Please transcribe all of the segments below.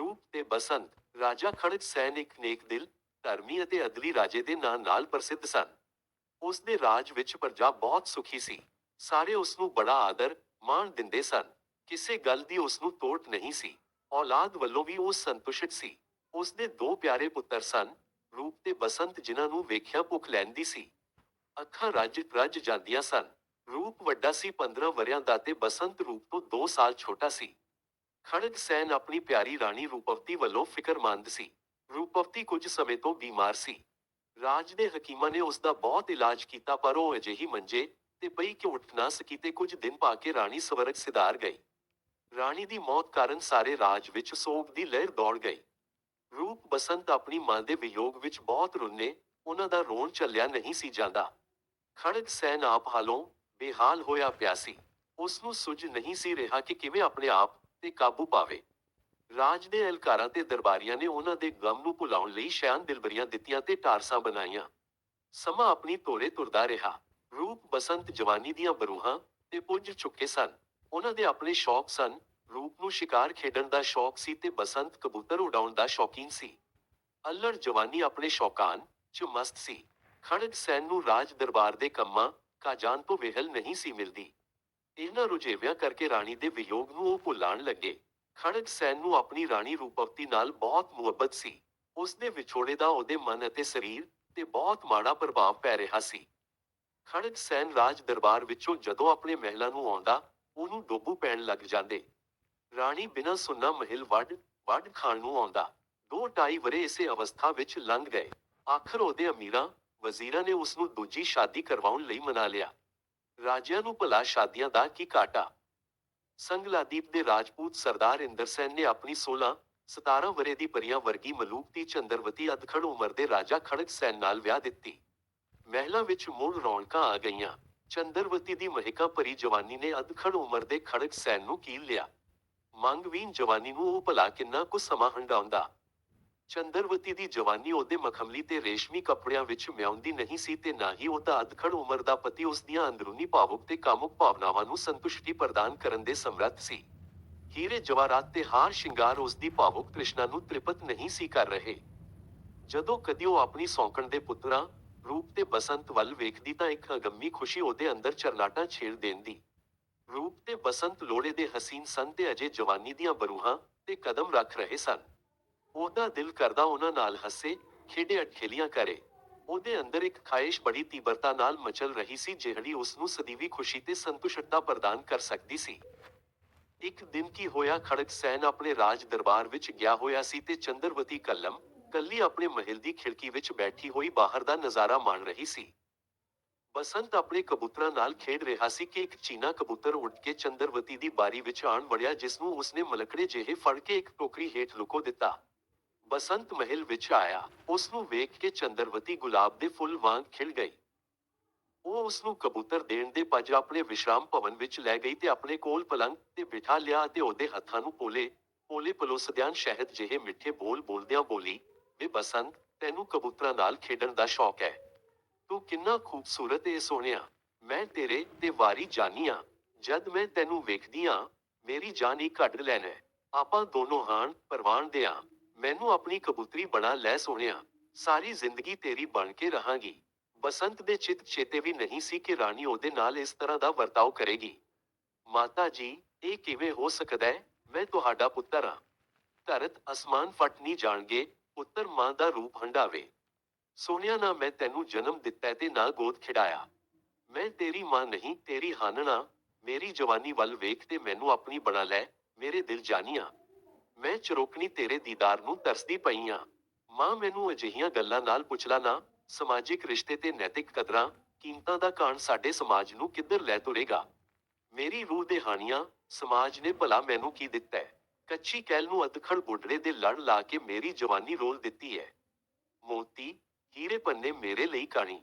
ਰੂਪ ਤੇ ਬਸੰਤ ਰਾਜਾ ਖੜਕ ਸੈਨ ਇੱਕ ਨੇਕ ਦਿਲ, ਧਰਮੀ ਅਤੇ ਅਦਲੀ ਰਾਜੇ ਦੇ ਨਾਂ ਨਾਲ ਪ੍ਰਸਿੱਧ ਸਨ। ਉਸ ਦੇ ਰਾਜ ਵਿੱਚ ਪ੍ਰਜਾ ਬਹੁਤ ਸੁਖੀ ਸੀ। ਸਾਰੇ ਉਸ ਨੂੰ ਬੜਾ ਆਦਰ, ਮਾਣ ਦਿੰਦੇ ਸਨ। ਕਿਸੇ ਗੱਲ ਦੀ ਉਸ ਨੂੰ ਤੋਟ ਨਹੀਂ ਸੀ। ਔਲਾਦ ਵੱਲੋਂ ਵੀ ਉਹ ਸੰਤੁਸ਼ਟ ਸੀ। ਉਸ ਦੇ ਦੋ ਪਿਆਰੇ ਪੁੱਤਰ ਸਨ, ਰੂਪ ਤੇ ਬਸੰਤ ਜਿਨ੍ਹਾਂ ਨੂੰ ਵੇਖਿਆ ਭੁੱਖ ਲੈਂਦੀ ਸੀ। ਅੱਖਾਂ ਰੱਜ ਰੱਜ ਜਾਂਦੀਆਂ ਸਨ। ਰੂਪ ਵੱਡਾ ਸੀ 15 ਵਰਿਆਂ ਦਾ ਤੇ ਬਸੰਤ ਰੂਪ ਤੋਂ 2 ਸਾਲ ਛੋਟਾ ਸੀ। ਖੜਗ ਸੈਨ ਆਪਣੀ ਪਿਆਰੀ ਰਾਣੀ ਰੂਪਵਤੀ ਵੱਲੋਂ ਫਿਕਰਮੰਦ ਸੀ। ਰੂਪਵਤੀ ਕੁਝ ਸਮੇਂ ਤੋਂ ਬੀਮਾਰ ਸੀ। ਰਾਜ ਦੇ ਹਕੀਮਾਂ ਨੇ ਉਸ ਦਾ ਬਹੁਤ ਇਲਾਜ ਕੀਤਾ, ਪਰ ਉਹ ਅਜਿਹੀ ਮੰਜੇ ਤੇ ਪਈ ਕਿ ਉੱਠ ਨਾ ਸਕੀ ਤੇ ਕੁਝ ਦਿਨ ਪਾ ਕੇ ਰਾਣੀ ਸਵਰਗ ਸਿਧਾਰ ਗਈ। ਰਾਣੀ ਦੀ ਮੌਤ ਕਾਰਨ ਸਾਰੇ ਰਾਜ ਵਿੱਚ ਸੋਗ ਦੀ ਲਹਿਰ ਦੌੜ ਗਈ। ਰੂਪ ਬਸੰਤ ਆਪਣੀ ਮਾਂ ਦੇ ਵਿਯੋਗ ਵਿੱਚ ਬਹੁਤ ਰੁੰਨੇ, ਉਹਨਾਂ ਦਾ ਰੋਣ ਚੱਲਿਆ ਨਹੀਂ ਸੀ ਜਾਂਦਾ। ਖੜਕ ਸੈਨ ਆਪ ਹਾਲੋਂ ਬੇਹਾਲ ਹੋਇਆ ਪਿਆ ਸੀ। ਉਸ ਨੂੰ ਸੁਝ ਨਹੀਂ ਸੀ ਰਿਹਾ ਕਿ ਕਿਵੇਂ ਆਪਣੇ ਆਪ ਤੇ ਕਾਬੂ ਪਾਵੇ। ਰਾਜ ਦੇ ਅਹਿਲਕਾਰਾਂ ਤੇ ਦਰਬਾਰੀਆਂ ਨੇ ਉਹਨਾਂ ਦੇ ਗਮ ਨੂੰ ਭੁਲਾਉਣ ਲਈ ਸ਼ਾਨ ਦਿਲਬਰੀਆਂ ਦਿੱਤੀਆਂ ਤੇ ਟਾਰਸਾਂ ਬਣਾਈਆਂ। ਸਮਾਂ ਆਪਣੀ ਤੋਰੇ ਤੁਰਦਾ ਰਿਹਾ। ਰੂਪ ਬਸੰਤ ਜਵਾਨੀ ਦੀਆਂ ਬਰੂਹਾਂ ਤੇ ਪੁੱਜ ਚੁੱਕੇ ਸਨ। ਉਹਨਾਂ ਦੇ ਆਪਣੇ ਸ਼ੌਕ ਸਨ। ਰੂਪ ਨੂੰ ਸ਼ਿਕਾਰ ਖੇਡਣ ਦਾ ਸ਼ੌਕ ਸੀ ਤੇ ਬਸੰਤ ਕਬੂਤਰ ਉਡਾਉਣ ਦਾ ਸ਼ੌਕੀਨ ਸੀ। ਅਲੜ ਜਵਾਨੀ ਆਪਣੇ ਸ਼ੌਕਾਨ ਚ ਮਸਤ ਸੀ। ਖੜਗ ਸੈਨ ਨੂੰ ਰਾਜ ਦਰਬਾਰ ਦੇ ਕੰਮਾਂ ਕਾਜਾਨ ਤੋਂ ਵਿਹਲ ਨਹੀਂ ਸੀ ਮਿਲਦੀ। ਇਹਨਾਂ ਰੁਝੇਵਿਆਂ ਕਰਕੇ ਰਾਣੀ ਦੇ ਵਿਯੋਗ ਨੂੰ ਉਹ ਭੁੱਲਣ ਲੱਗੇ। ਖੜਗ ਸੈਨ ਨੂੰ ਆਪਣੀ ਰਾਣੀ ਰੂਪਵਤੀ ਨਾਲ ਬਹੁਤ ਮੁਹੱਬਤ ਸੀ। ਉਸ ਦੇ ਵਿਛੋੜੇ ਦਾ ਉਹਦੇ ਮਨ ਅਤੇ ਸਰੀਰ ਤੇ ਬਹੁਤ ਮਾੜਾ ਪ੍ਰਭਾਵ ਪੈ ਰਿਹਾ ਸੀ। ਖੜਗ ਸੈਨ ਰਾਜ ਦਰਬਾਰ ਵਿੱਚੋਂ ਜਦੋਂ ਆਪਣੇ ਮਹਿਲਾਂ ਨੂੰ ਆਉਂਦਾ, ਉਹਨੂੰ ਡੋਬੂ ਪੈਣ ਲੱਗ ਜਾਂਦੇ। ਰਾਣੀ ਬਿਨਾਂ ਸੁੰਨਾ ਮਹਿਲ ਵੱਡ ਵੱਡ ਖਾਣ ਨੂੰ ਆਉਂਦਾ। ਦੋ ਢਾਈ ਵਰੇ ਇਸੇ ਅਵਸਥਾ ਵਿੱਚ ਲੰਘ ਗਏ। ਆਖਰ ਉਹਦੇ ਅਮੀਰਾਂ, ਵਜ਼ੀਰਾਂ ਨੇ ਉਸ ਨੂੰ ਦੂਜੀ ਸ਼ਾਦੀ ਕਰਵਾਉਣ ਲਈ ਮਨਾ ਲਿਆ। ਰਾਜਿਆਂ ਨੂੰ ਭਲਾ ਸ਼ਾਦੀਆਂ ਦਾ ਕੀ ਘਾਟਾ? ਸੰਗਲਾਦੀਪ ਦੇ ਰਾਜਪੂਤ ਸਰਦਾਰ ਇੰਦਰ ਸੈਨ ਨੇ ਆਪਣੀ 16 17 ਵਰੇ ਦੀ ਪਰੀਆਂ ਵਰਗੀ ਮਲੂਕਤੀ ਚੰਦਰਵਤੀ ਅਧਖੜ ਉਮਰ ਦੇ ਰਾਜਾ ਖੜਕ ਸੈਨ ਨਾਲ ਵਿਆਹ ਦਿੱਤੀ। ਮਹਿਲਾਂ ਵਿੱਚ ਮੁੜ ਰੌਣਕਾਂ ਆ ਗਈਆਂ। ਚੰਦਰਵਤੀ ਦੀ ਮਹਿਕਾ ਭਰੀ ਜਵਾਨੀ ਨੇ ਅਧਖੜ ਉਮਰ ਦੇ ਖੜਕ ਸੈਨ ਨੂੰ ਕੀਲ ਲਿਆ। ਮੰਗਵੀਨ ਜਵਾਨੀ ਨੂੰ ਉਹ ਭਲਾ ਕਿੰਨਾ ਕੁ ਸਮਾਂ ਹੰਡਾਉਂਦਾ ਚੰਦਰਵਤੀ ਦੀ ਜਵਾਨੀ ਉਹਦੇ ਮਖਮਲੀ ਤੇ ਰੇਸ਼ਮੀ ਕੱਪੜਿਆਂ ਵਿੱਚ ਮਿਆਉਂਦੀ ਨਹੀਂ ਸੀ ਤੇ ਨਾ ਹੀ ਉਹਦਾ ਅਧਖੜ ਉਮਰ ਦਾ ਪਤੀ ਉਸ ਦੀਆਂ ਅੰਦਰੂਨੀ ਭਾਵੁਕ ਤੇ ਕਾਮੁਕ ਭਾਵਨਾਵਾਂ ਨੂੰ ਸੰਤੁਸ਼ਟੀ ਪ੍ਰਦਾਨ ਕਰਨ ਦੇ ਸਮਰੱਥ ਸੀ। ਹੀਰੇ ਜਵਾਹਰਾਤ ਤੇ ਹਾਰ ਸ਼ਿੰਗਾਰ ਉਸ ਦੀ ਭਾਵੁਕ ਤ੍ਰਿਸ਼ਨਾ ਨੂੰ ਤ੍ਰਿਪਤ ਨਹੀਂ ਸੀ ਕਰ ਰਹੇ। ਜਦੋਂ ਕਦੀ ਉਹ ਆਪਣੀ ਸੌਂਕਣ ਦੇ ਪੁੱਤਰਾਂ, ਰੂਪ ਤੇ ਬਸੰਤ ਵੱਲ ਵੇਖਦੀ ਤਾਂ ਇੱਕ ਅਗੰਮੀ ਖੁਸ਼ੀ ਉਹਦੇ ਅੰਦਰ ਚਰਨਾਟਾ ਛੇੜ ਦੇਂਦੀ। ਰੂਪ ਤੇ ਬਸੰਤ ਲੋੜੇ ਦੇ ਹਸੀਨ ਸਨ ਤੇ ਅਜੇ ਜਵਾਨੀ ਦੀਆਂ ਬਰੂਹਾਂ ਤੇ ਕਦਮ ਰੱਖ ਰਹੇ ਸਨ। ਉਹਦਾ ਦਿਲ ਕਰਦਾ ਉਹਨਾਂ ਨਾਲ ਹੱਸੇ ਖੇਡੇ ਅਟਖੇਲੀਆਂ ਕਰੇ। ਉਹਦੇ ਅੰਦਰ ਇੱਕ ਖਾਹਿਸ਼ ਬੜੀ ਤੀਬਰਤਾ ਨਾਲ ਮਚਲ ਰਹੀ ਸੀ, ਜਿਹੜੀ ਉਸ ਨੂੰ ਸਦੀਵੀ ਖੁਸ਼ੀ ਤੇ ਸੰਤੁਸ਼ਟਤਾ ਪ੍ਰਦਾਨ ਕਰ ਸਕਦੀ ਸੀ। ਇੱਕ ਦਿਨ ਕੀ ਹੋਇਆ ਖੜਗ ਸੈਨ ਆਪਣੇ ਰਾਜ ਦਰਬਾਰ ਵਿੱਚ ਗਿਆ ਹੋਇਆ ਸੀ ਤੇ ਚੰਦਰਵਤੀ ਕਲਮ ਕੱਲੀ ਆਪਣੇ ਮਹਿਲ ਦੀ ਖਿੜਕੀ ਵਿੱਚ ਬੈਠੀ ਹੋਈ ਬਾਹਰ ਦਾ ਨਜ਼ਾਰਾ ਮਾਣ ਰਹੀ ਸੀ। ਬਸੰਤ ਆਪਣੇ ਕਬੂਤਰਾਂ ਨਾਲ ਖੇਡ ਰਿਹਾ ਸੀ ਕਿ ਇੱਕ ਚੀਨਾ ਕਬੂਤਰ ਉੱਡ ਕੇ ਚੰਦਰਵਤੀ ਦੀ ਬਾਰੀ ਵਿੱਚ ਆਣ ਵੜਿਆ ਜਿਸ ਨੂੰ ਉਸਨੇ ਮਲਕੜੇ ਜਿਹੇ ਫੜ ਕੇ ਇੱਕ ਟੋਕਰੀ ਹੇਠ ਲੁਕੋ ਦਿੱਤਾ। ਬਸੰਤ ਮਹਿਲ ਵਿੱਚ ਆਇਆ। ਉਸ ਨੂੰ ਵੇਖ ਕੇ ਚੰਦਰਵਤੀ ਗੁਲਾਬ ਦੇ ਫੁੱਲ ਵਾਂਗ ਖਿਲ ਗਈ। ਉਹ ਉਸ ਨੂੰ ਕਬੂਤਰ ਦੇਣ ਦੇ ਭੱਜ ਆਪਣੇ ਵਿਸ਼ਰਾਮ ਭਵਨ ਵਿੱਚ ਲੈ ਗਈ ਤੇ ਆਪਣੇ ਕੋਲ ਪਲੰਗ ਤੇ ਬਿਠਾ ਲਿਆ ਤੇ ਉਹਦੇ ਹੱਥਾਂ ਨੂੰ ਪੋਲੇ ਪੋਲੇ ਪਲੋਸਦਿਆਂ ਸ਼ਹਿਦ ਜਿਹੇ ਮਿੱਠੇ ਬੋਲ ਬੋਲਦਿਆਂ ਬੋਲੀ, ਵੇ ਬਸੰਤ, ਤੈਨੂੰ ਕਬੂਤਰਾਂ ਨਾਲ ਖੇਡਣ ਦਾ ਸ਼ੌਕ ਹੈ। ਤੂੰ ਕਿੰਨਾ ਖੂਬਸੂਰਤ ਏ ਸੋਹਣਿਆ। ਮੈਂ ਤੇਰੇ ਤੇ ਵਾਰੀ ਜਾਨੀ ਆ। ਜਦ ਮੈਂ ਤੈਨੂੰ ਵੇਖਦੀ ਆਂ, ਮੇਰੀ ਜਾਨ ਹੀ ਕੱਢ ਲੈਣਾ ਆਪਾਂ ਦੋਨੋਂ ਹਾਣ ਪਰਵਾਨ ਦੇ ਆਂ। ਮੈਨੂੰ ਆਪਣੀ ਕਬੂਤਰੀ ਬਣਾ ਲੈ ਸੋਹਣਿਆ, ਸਾਰੀ ਜ਼ਿੰਦਗੀ ਤੇਰੀ ਬਣ ਕੇ ਰਹਾਂਗੀ। ਬਸੰਤ ਦੇ ਚਿੱਤ ਚੇਤੇ ਵੀ ਨਹੀਂ ਸੀ ਕਿ ਰਾਣੀ ਉਹਦੇ ਨਾਲ ਇਸ ਤਰ੍ਹਾਂ ਦਾ ਵਰਤਾਓ ਕਰੇਗੀ। ਮਾਤਾ ਜੀ, ਇਹ ਕਿਵੇਂ ਹੋ ਸਕਦਾ ਹੈ? ਮੈਂ ਤੁਹਾਡਾ ਪੁੱਤਰ ਹਾਂ। ਧਰਤ ਅਸਮਾਨ ਫਟ ਨਹੀਂ ਜਾਣਗੇ ਪੁੱਤਰ ਮਾਂ ਦਾ ਰੂਪ ਹੰਡਾਵੇ। ਸੋਹਣਿਆ, ਨਾ ਮੈਂ ਤੈਨੂੰ ਜਨਮ ਦਿੱਤਾ ਤੇ ਨਾ ਗੋਦ ਖਿਡਾਇਆ। ਮੈਂ ਤੇਰੀ ਮਾਂ ਨਹੀਂ, ਤੇਰੀ ਹਾਨਣਾ। ਮੇਰੀ ਜਵਾਨੀ ਵੱਲ ਵੇਖ ਤੇ ਮੈਨੂੰ ਆਪਣੀ ਬਣਾ ਲੈ, ਮੇਰੇ ਦਿਲ ਜਾਨੀਆਂ। ਮੈਂ ਚਰੋਕਣੀ ਤੇਰੇ ਦੀਦਾਰ ਨੂੰ ਤਰਸਦੀ ਪਈ ਆਂ। ਮਾਂ, ਮੈਨੂੰ ਅਜਿਹੀਆਂ ਗੱਲਾਂ ਨਾਲ ਪੁੱਛਲਾ ਨਾ। ਸਮਾਜਿਕ ਰਿਸ਼ਤੇ ਤੇ ਨੈਤਿਕ ਕਦਰਾਂ ਕੀਮਤਾਂ ਦਾ ਕਾਣ ਸਾਡੇ ਸਮਾਜ ਨੂੰ ਕਿੱਧਰ ਲੈ ਤੁਰੇਗਾ? ਮੇਰੀ ਰੂਹ ਦੇ ਹਾਨੀਆਂ ਸਮਾਜ ਨੇ ਭਲਾ ਮੈਨੂੰ ਕੀ ਦਿੱਤਾ ਹੈ? ਕੱਚੀ ਕੈਲ ਨੂੰ ਅਧਖੜ ਬੁੱਢੜੇ ਦੇ ਲੜ ਲਾ ਕੇ ਮੇਰੀ ਜਵਾਨੀ ਰੋਲ ਦਿੱਤੀ ਹੈ। ਮੋਤੀ, ਹੀਰੇ ਪੰਨੇ ਮੇਰੇ ਲਈ ਕਾਣੀ।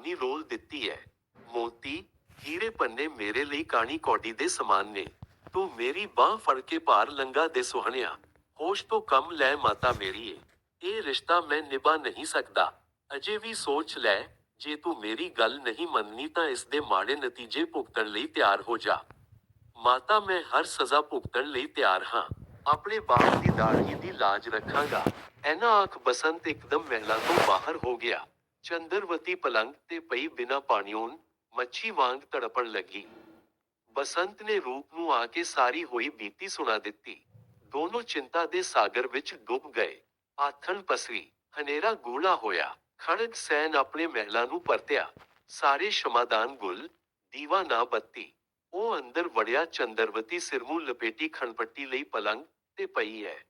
ਨੀ ਰੋਲ ਦਿੱਤੀ ਹੈ। ਮੋਤੀ ਹੀਰੇ ਪੰਨੇ ਮੇਰੇ ਲਈ ਕਾਣੀ ਕੌਡੀ ਦੇ ਸਮਾਨ ਨੇ। ਤੂੰ ਮੇਰੀ ਬਾਹ ਫੜ ਕੇ ਭਾਰ ਲੰਗਾ ਦੇ ਸੁਹਣਿਆ। ਹੋਸ਼ ਤੋਂ ਕੰਮ ਲੈ ਮਾਤਾ ਮੇਰੀ ਏ। ਇਹ ਰਿਸ਼ਤਾ ਮੈਂ ਨਿਭਾ ਨਹੀਂ ਸਕਦਾ। ਅਜੇ ਵੀ ਸੋਚ ਲੈ, ਜੇ ਤੂੰ ਮੇਰੀ ਗੱਲ ਨਹੀਂ ਮੰਨਣੀ ਤਾਂ ਇਸ ਦੇ ਮਾੜੇ ਨਤੀਜੇ ਭੁਗਤਣ ਲਈ ਤਿਆਰ ਹੋ ਜਾ। ਮਾਤਾ, ਮੈਂ ਹਰ ਸਜ਼ਾ ਭੁਗਤਣ ਲਈ ਤਿਆਰ ਹਾਂ। ਆਪਣੇ ਬਾਪ ਦੀ ਦਾੜੀ ਦੀ ਲਾਜ ਰੱਖਾਂਗਾ। ਐਨਾ ਆਖ ਬਸੰਤ ਇੱਕਦਮ ਮਹਿਲਾ ਤੋਂ ਬਾਹਰ ਹੋ ਗਿਆ। ਚੰਦਰਵਤੀ ਪਲੰਗ ਤੇ ਪਈ ਬਿਨਾ ਪਾਣੀਓਂ ਮੱਛੀ ਵਾਂਗ ਤੜਪਣ ਲੱਗੀ। ਬਸੰਤ ਨੇ ਰੂਪ ਨੂੰ ਆ ਕੇ ਸਾਰੀ ਹੋਈ ਬੀਤੀ ਸੁਣਾ ਦਿੱਤੀ। ਦੋਨੋਂ ਚਿੰਤਾ ਦੇ ਸਾਗਰ ਵਿੱਚ ਡੁੱਬ ਗਏ। ਆਥਣ ਪਸਰੀ, ਹਨੇਰਾ ਗੂੜਾ ਹੋਇਆ। ਖੜਗ ਸੈਨ ਆਪਣੇ ਮਹਿਲਾ ਨੂੰ ਪਰਤਿਆ। ਸਾਰੇ ਸ਼ਮਾਦਾਨ ਗੁਲ, ਦੀਵਾ ਨਾ ਬੱਤੀ। ਉਹ ਅੰਦਰ ਵੜਿਆ ਚੰਦਰਵਤੀ ਸਿਰ ਮੂੰਹ ਲਪੇਟੀ ਖਣਪੱਟੀ ਲਈ ਪਲੰਗ ਤੇ ਪਈ ਹੈ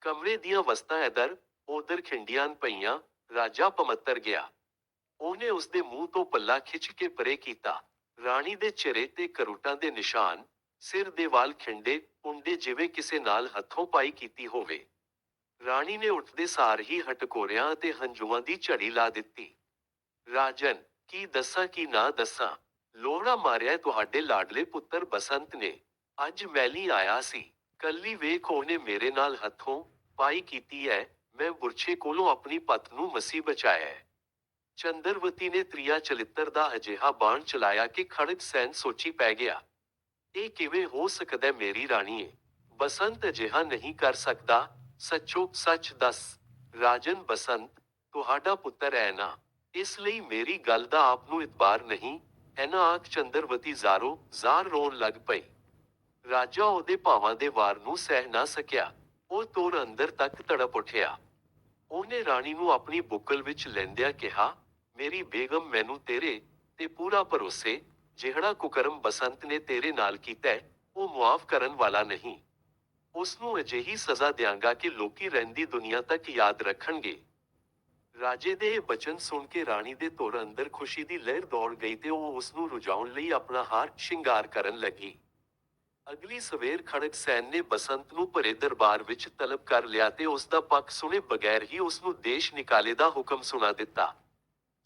ਕਮਰੇ ਦੀਆਂ ਵਸਤਾਂ ਇਧਰ ਉਧਰ ਖਿੰਡੀਆਂ ਪਈਆਂ, ਰਾਜਾ ਪਮੱਤਰ ਗਿਆ। ਉਹਨੇ ਉਸਦੇ ਮੂੰਹ ਤੋਂ ਪੱਲਾ ਖਿੱਚ ਕੇ ਪਰੇ ਕੀਤਾ। ਰਾਣੀ ਦੇ ਚਿਹਰੇ ਤੇ ਕਰੂਟਾਂ ਦੇ ਨਿਸ਼ਾਨ, ਸਿਰ ਦੇ ਵਾਲ ਖਿੰਡੇ ਪੁੰਡੇ ਜਿਵੇਂ ਕਿਸੇ ਨਾਲ ਹੱਥੋਂ ਪਾਈ ਕੀਤੀ ਹੋਵੇ। ਰਾਣੀ ਨੇ ਉੱਠਦੇ ਸਾਰ ਹੀ ਹਟਕੋਰਿਆਂ ਅਤੇ ਹੰਝੂਆਂ ਦੀ ਝੜੀ ਲਾ ਦਿੱਤੀ। ਰਾਜਨ, ਕੀ ਦੱਸਾਂ, ਕੀ ਨਾ ਦੱਸਾਂ? ਲੋਹੜਾ ਮਾਰਿਆ ਤੁਹਾਡੇ ਲਾਡਲੇ ਪੁੱਤਰ ਬਸੰਤ ਨੇ। ਅੱਜ ਮੈਲੀ ਆਇਆ ਸੀ। ਕੱਲੀ ਵੇਖ ਉਹਨੇ ਮੇਰੇ ਨਾਲ ਹੱਥੋਂ ਪਾਈ ਕੀਤੀ ਹੈ ਮੈਂ ਬੁਰਛੇ ਕੋਲੋਂ ਆਪਣੀ ਪਤ ਨੂੰ ਮਸੀ ਬਚਾਇਆ ਚੰਦਰਵਤੀ ਨੇ ਤ੍ਰਿਆ ਚਲਿੱਤਰ ਦਾ ਅਜਿਹਾ ਬਾਣ ਚਲਾਇਆ ਕਿ ਖੜਗ ਸੈਨ ਸੋਚੀ ਪੈ ਗਿਆ, ਇਹ ਕਿਵੇਂ ਹੋ ਸਕਦਾ ਮੇਰੀ ਰਾਣੀਏ? ਬਸੰਤ ਅਜਿਹਾ ਨਹੀਂ ਕਰ ਸਕਦਾ, ਸੱਚੋ ਸੱਚ ਦੱਸ, ਰਾਜਨ ਬਸੰਤ, ਤੁਹਾਡਾ ਪੁੱਤਰ ਹੈ ਨਾ, ਇਸ ਲਈ ਮੇਰੀ ਗੱਲ ਦਾ ਆਪ ਨੂੰ ਇਤਬਾਰ ਨਹੀਂ, ਐਨਾ ਆਖ ਚੰਦਰਵਤੀ ਜ਼ਾਰੋ, ਜ਼ਾਰ ਰੋਣ ਲੱਗ ਪਈ। ਰਾਜਾ ਉਹਦੇ ਭਾਵਾਂ ਦੇ ਵਾਰ ਨੂੰ ਸਹਿ ਨਾ ਸਕਿਆ, ਉਹ ਤੋਰ ਅੰਦਰ ਤੱਕ ਤੜਪ ਉੱਠਿਆ। ਉਹਨੇ ਰਾਣੀ ਨੂੰ ਆਪਣੀ ਬੁੱਕਲ ਵਿੱਚ ਲੈਂਦਿਆਂ ਕਿਹਾ ਮੇਰੀ ਬੇਗਮ ਮੈਨੂੰ ਤੇਰੇ ਤੇ ਪੂਰਾ ਭਰੋਸੇ, ਜਿਹੜਾ ਕੁਕਰਮ ਬਸੰਤ ਨੇ ਤੇਰੇ ਨਾਲ ਕੀਤਾ ਉਹ ਮੁਆਫ ਕਰਨ ਵਾਲਾ ਨਹੀਂ। ਉਸ ਨੂੰ ਅਜਿਹੀ ਸਜ਼ਾ ਦਿਆਂਗਾ ਕਿ ਲੋਕੀ ਰਹਿੰਦੀ ਦੁਨੀਆ ਤੱਕ ਯਾਦ ਰੱਖਣਗੇ। ਰਾਜੇ ਦੇ ਇਹ ਬਚਨ ਸੁਣ ਕੇ ਰਾਣੀ ਦੇ ਧੁਰ ਅੰਦਰ ਖੁਸ਼ੀ ਦੀ ਲਹਿਰ ਦੌੜ ਗਈ ਤੇ ਉਹ ਉਸ ਨੂੰ ਰੁਝਾਉਣ ਲਈ ਆਪਣਾ ਹਾਰ ਸ਼ਿੰਗਾਰ ਕਰਨ ਲੱਗੀ। ਅਗਲੀ ਸਵੇਰ ਖੜਕ ਸੈਨ ਨੇ ਬਸੰਤ ਨੂੰ ਭਰੇ ਦਰਬਾਰ ਵਿੱਚ ਤਲਬ ਕਰ ਲਿਆ ਤੇ ਉਸ ਦਾ ਪੱਖ ਸੁਣੇ ਬਗੈਰ ਹੀ ਉਸ ਨੂੰ ਦੇਸ਼ ਨਿਕਾਲੇ ਦਾ ਹੁਕਮ ਸੁਣਾ ਦਿੱਤਾ।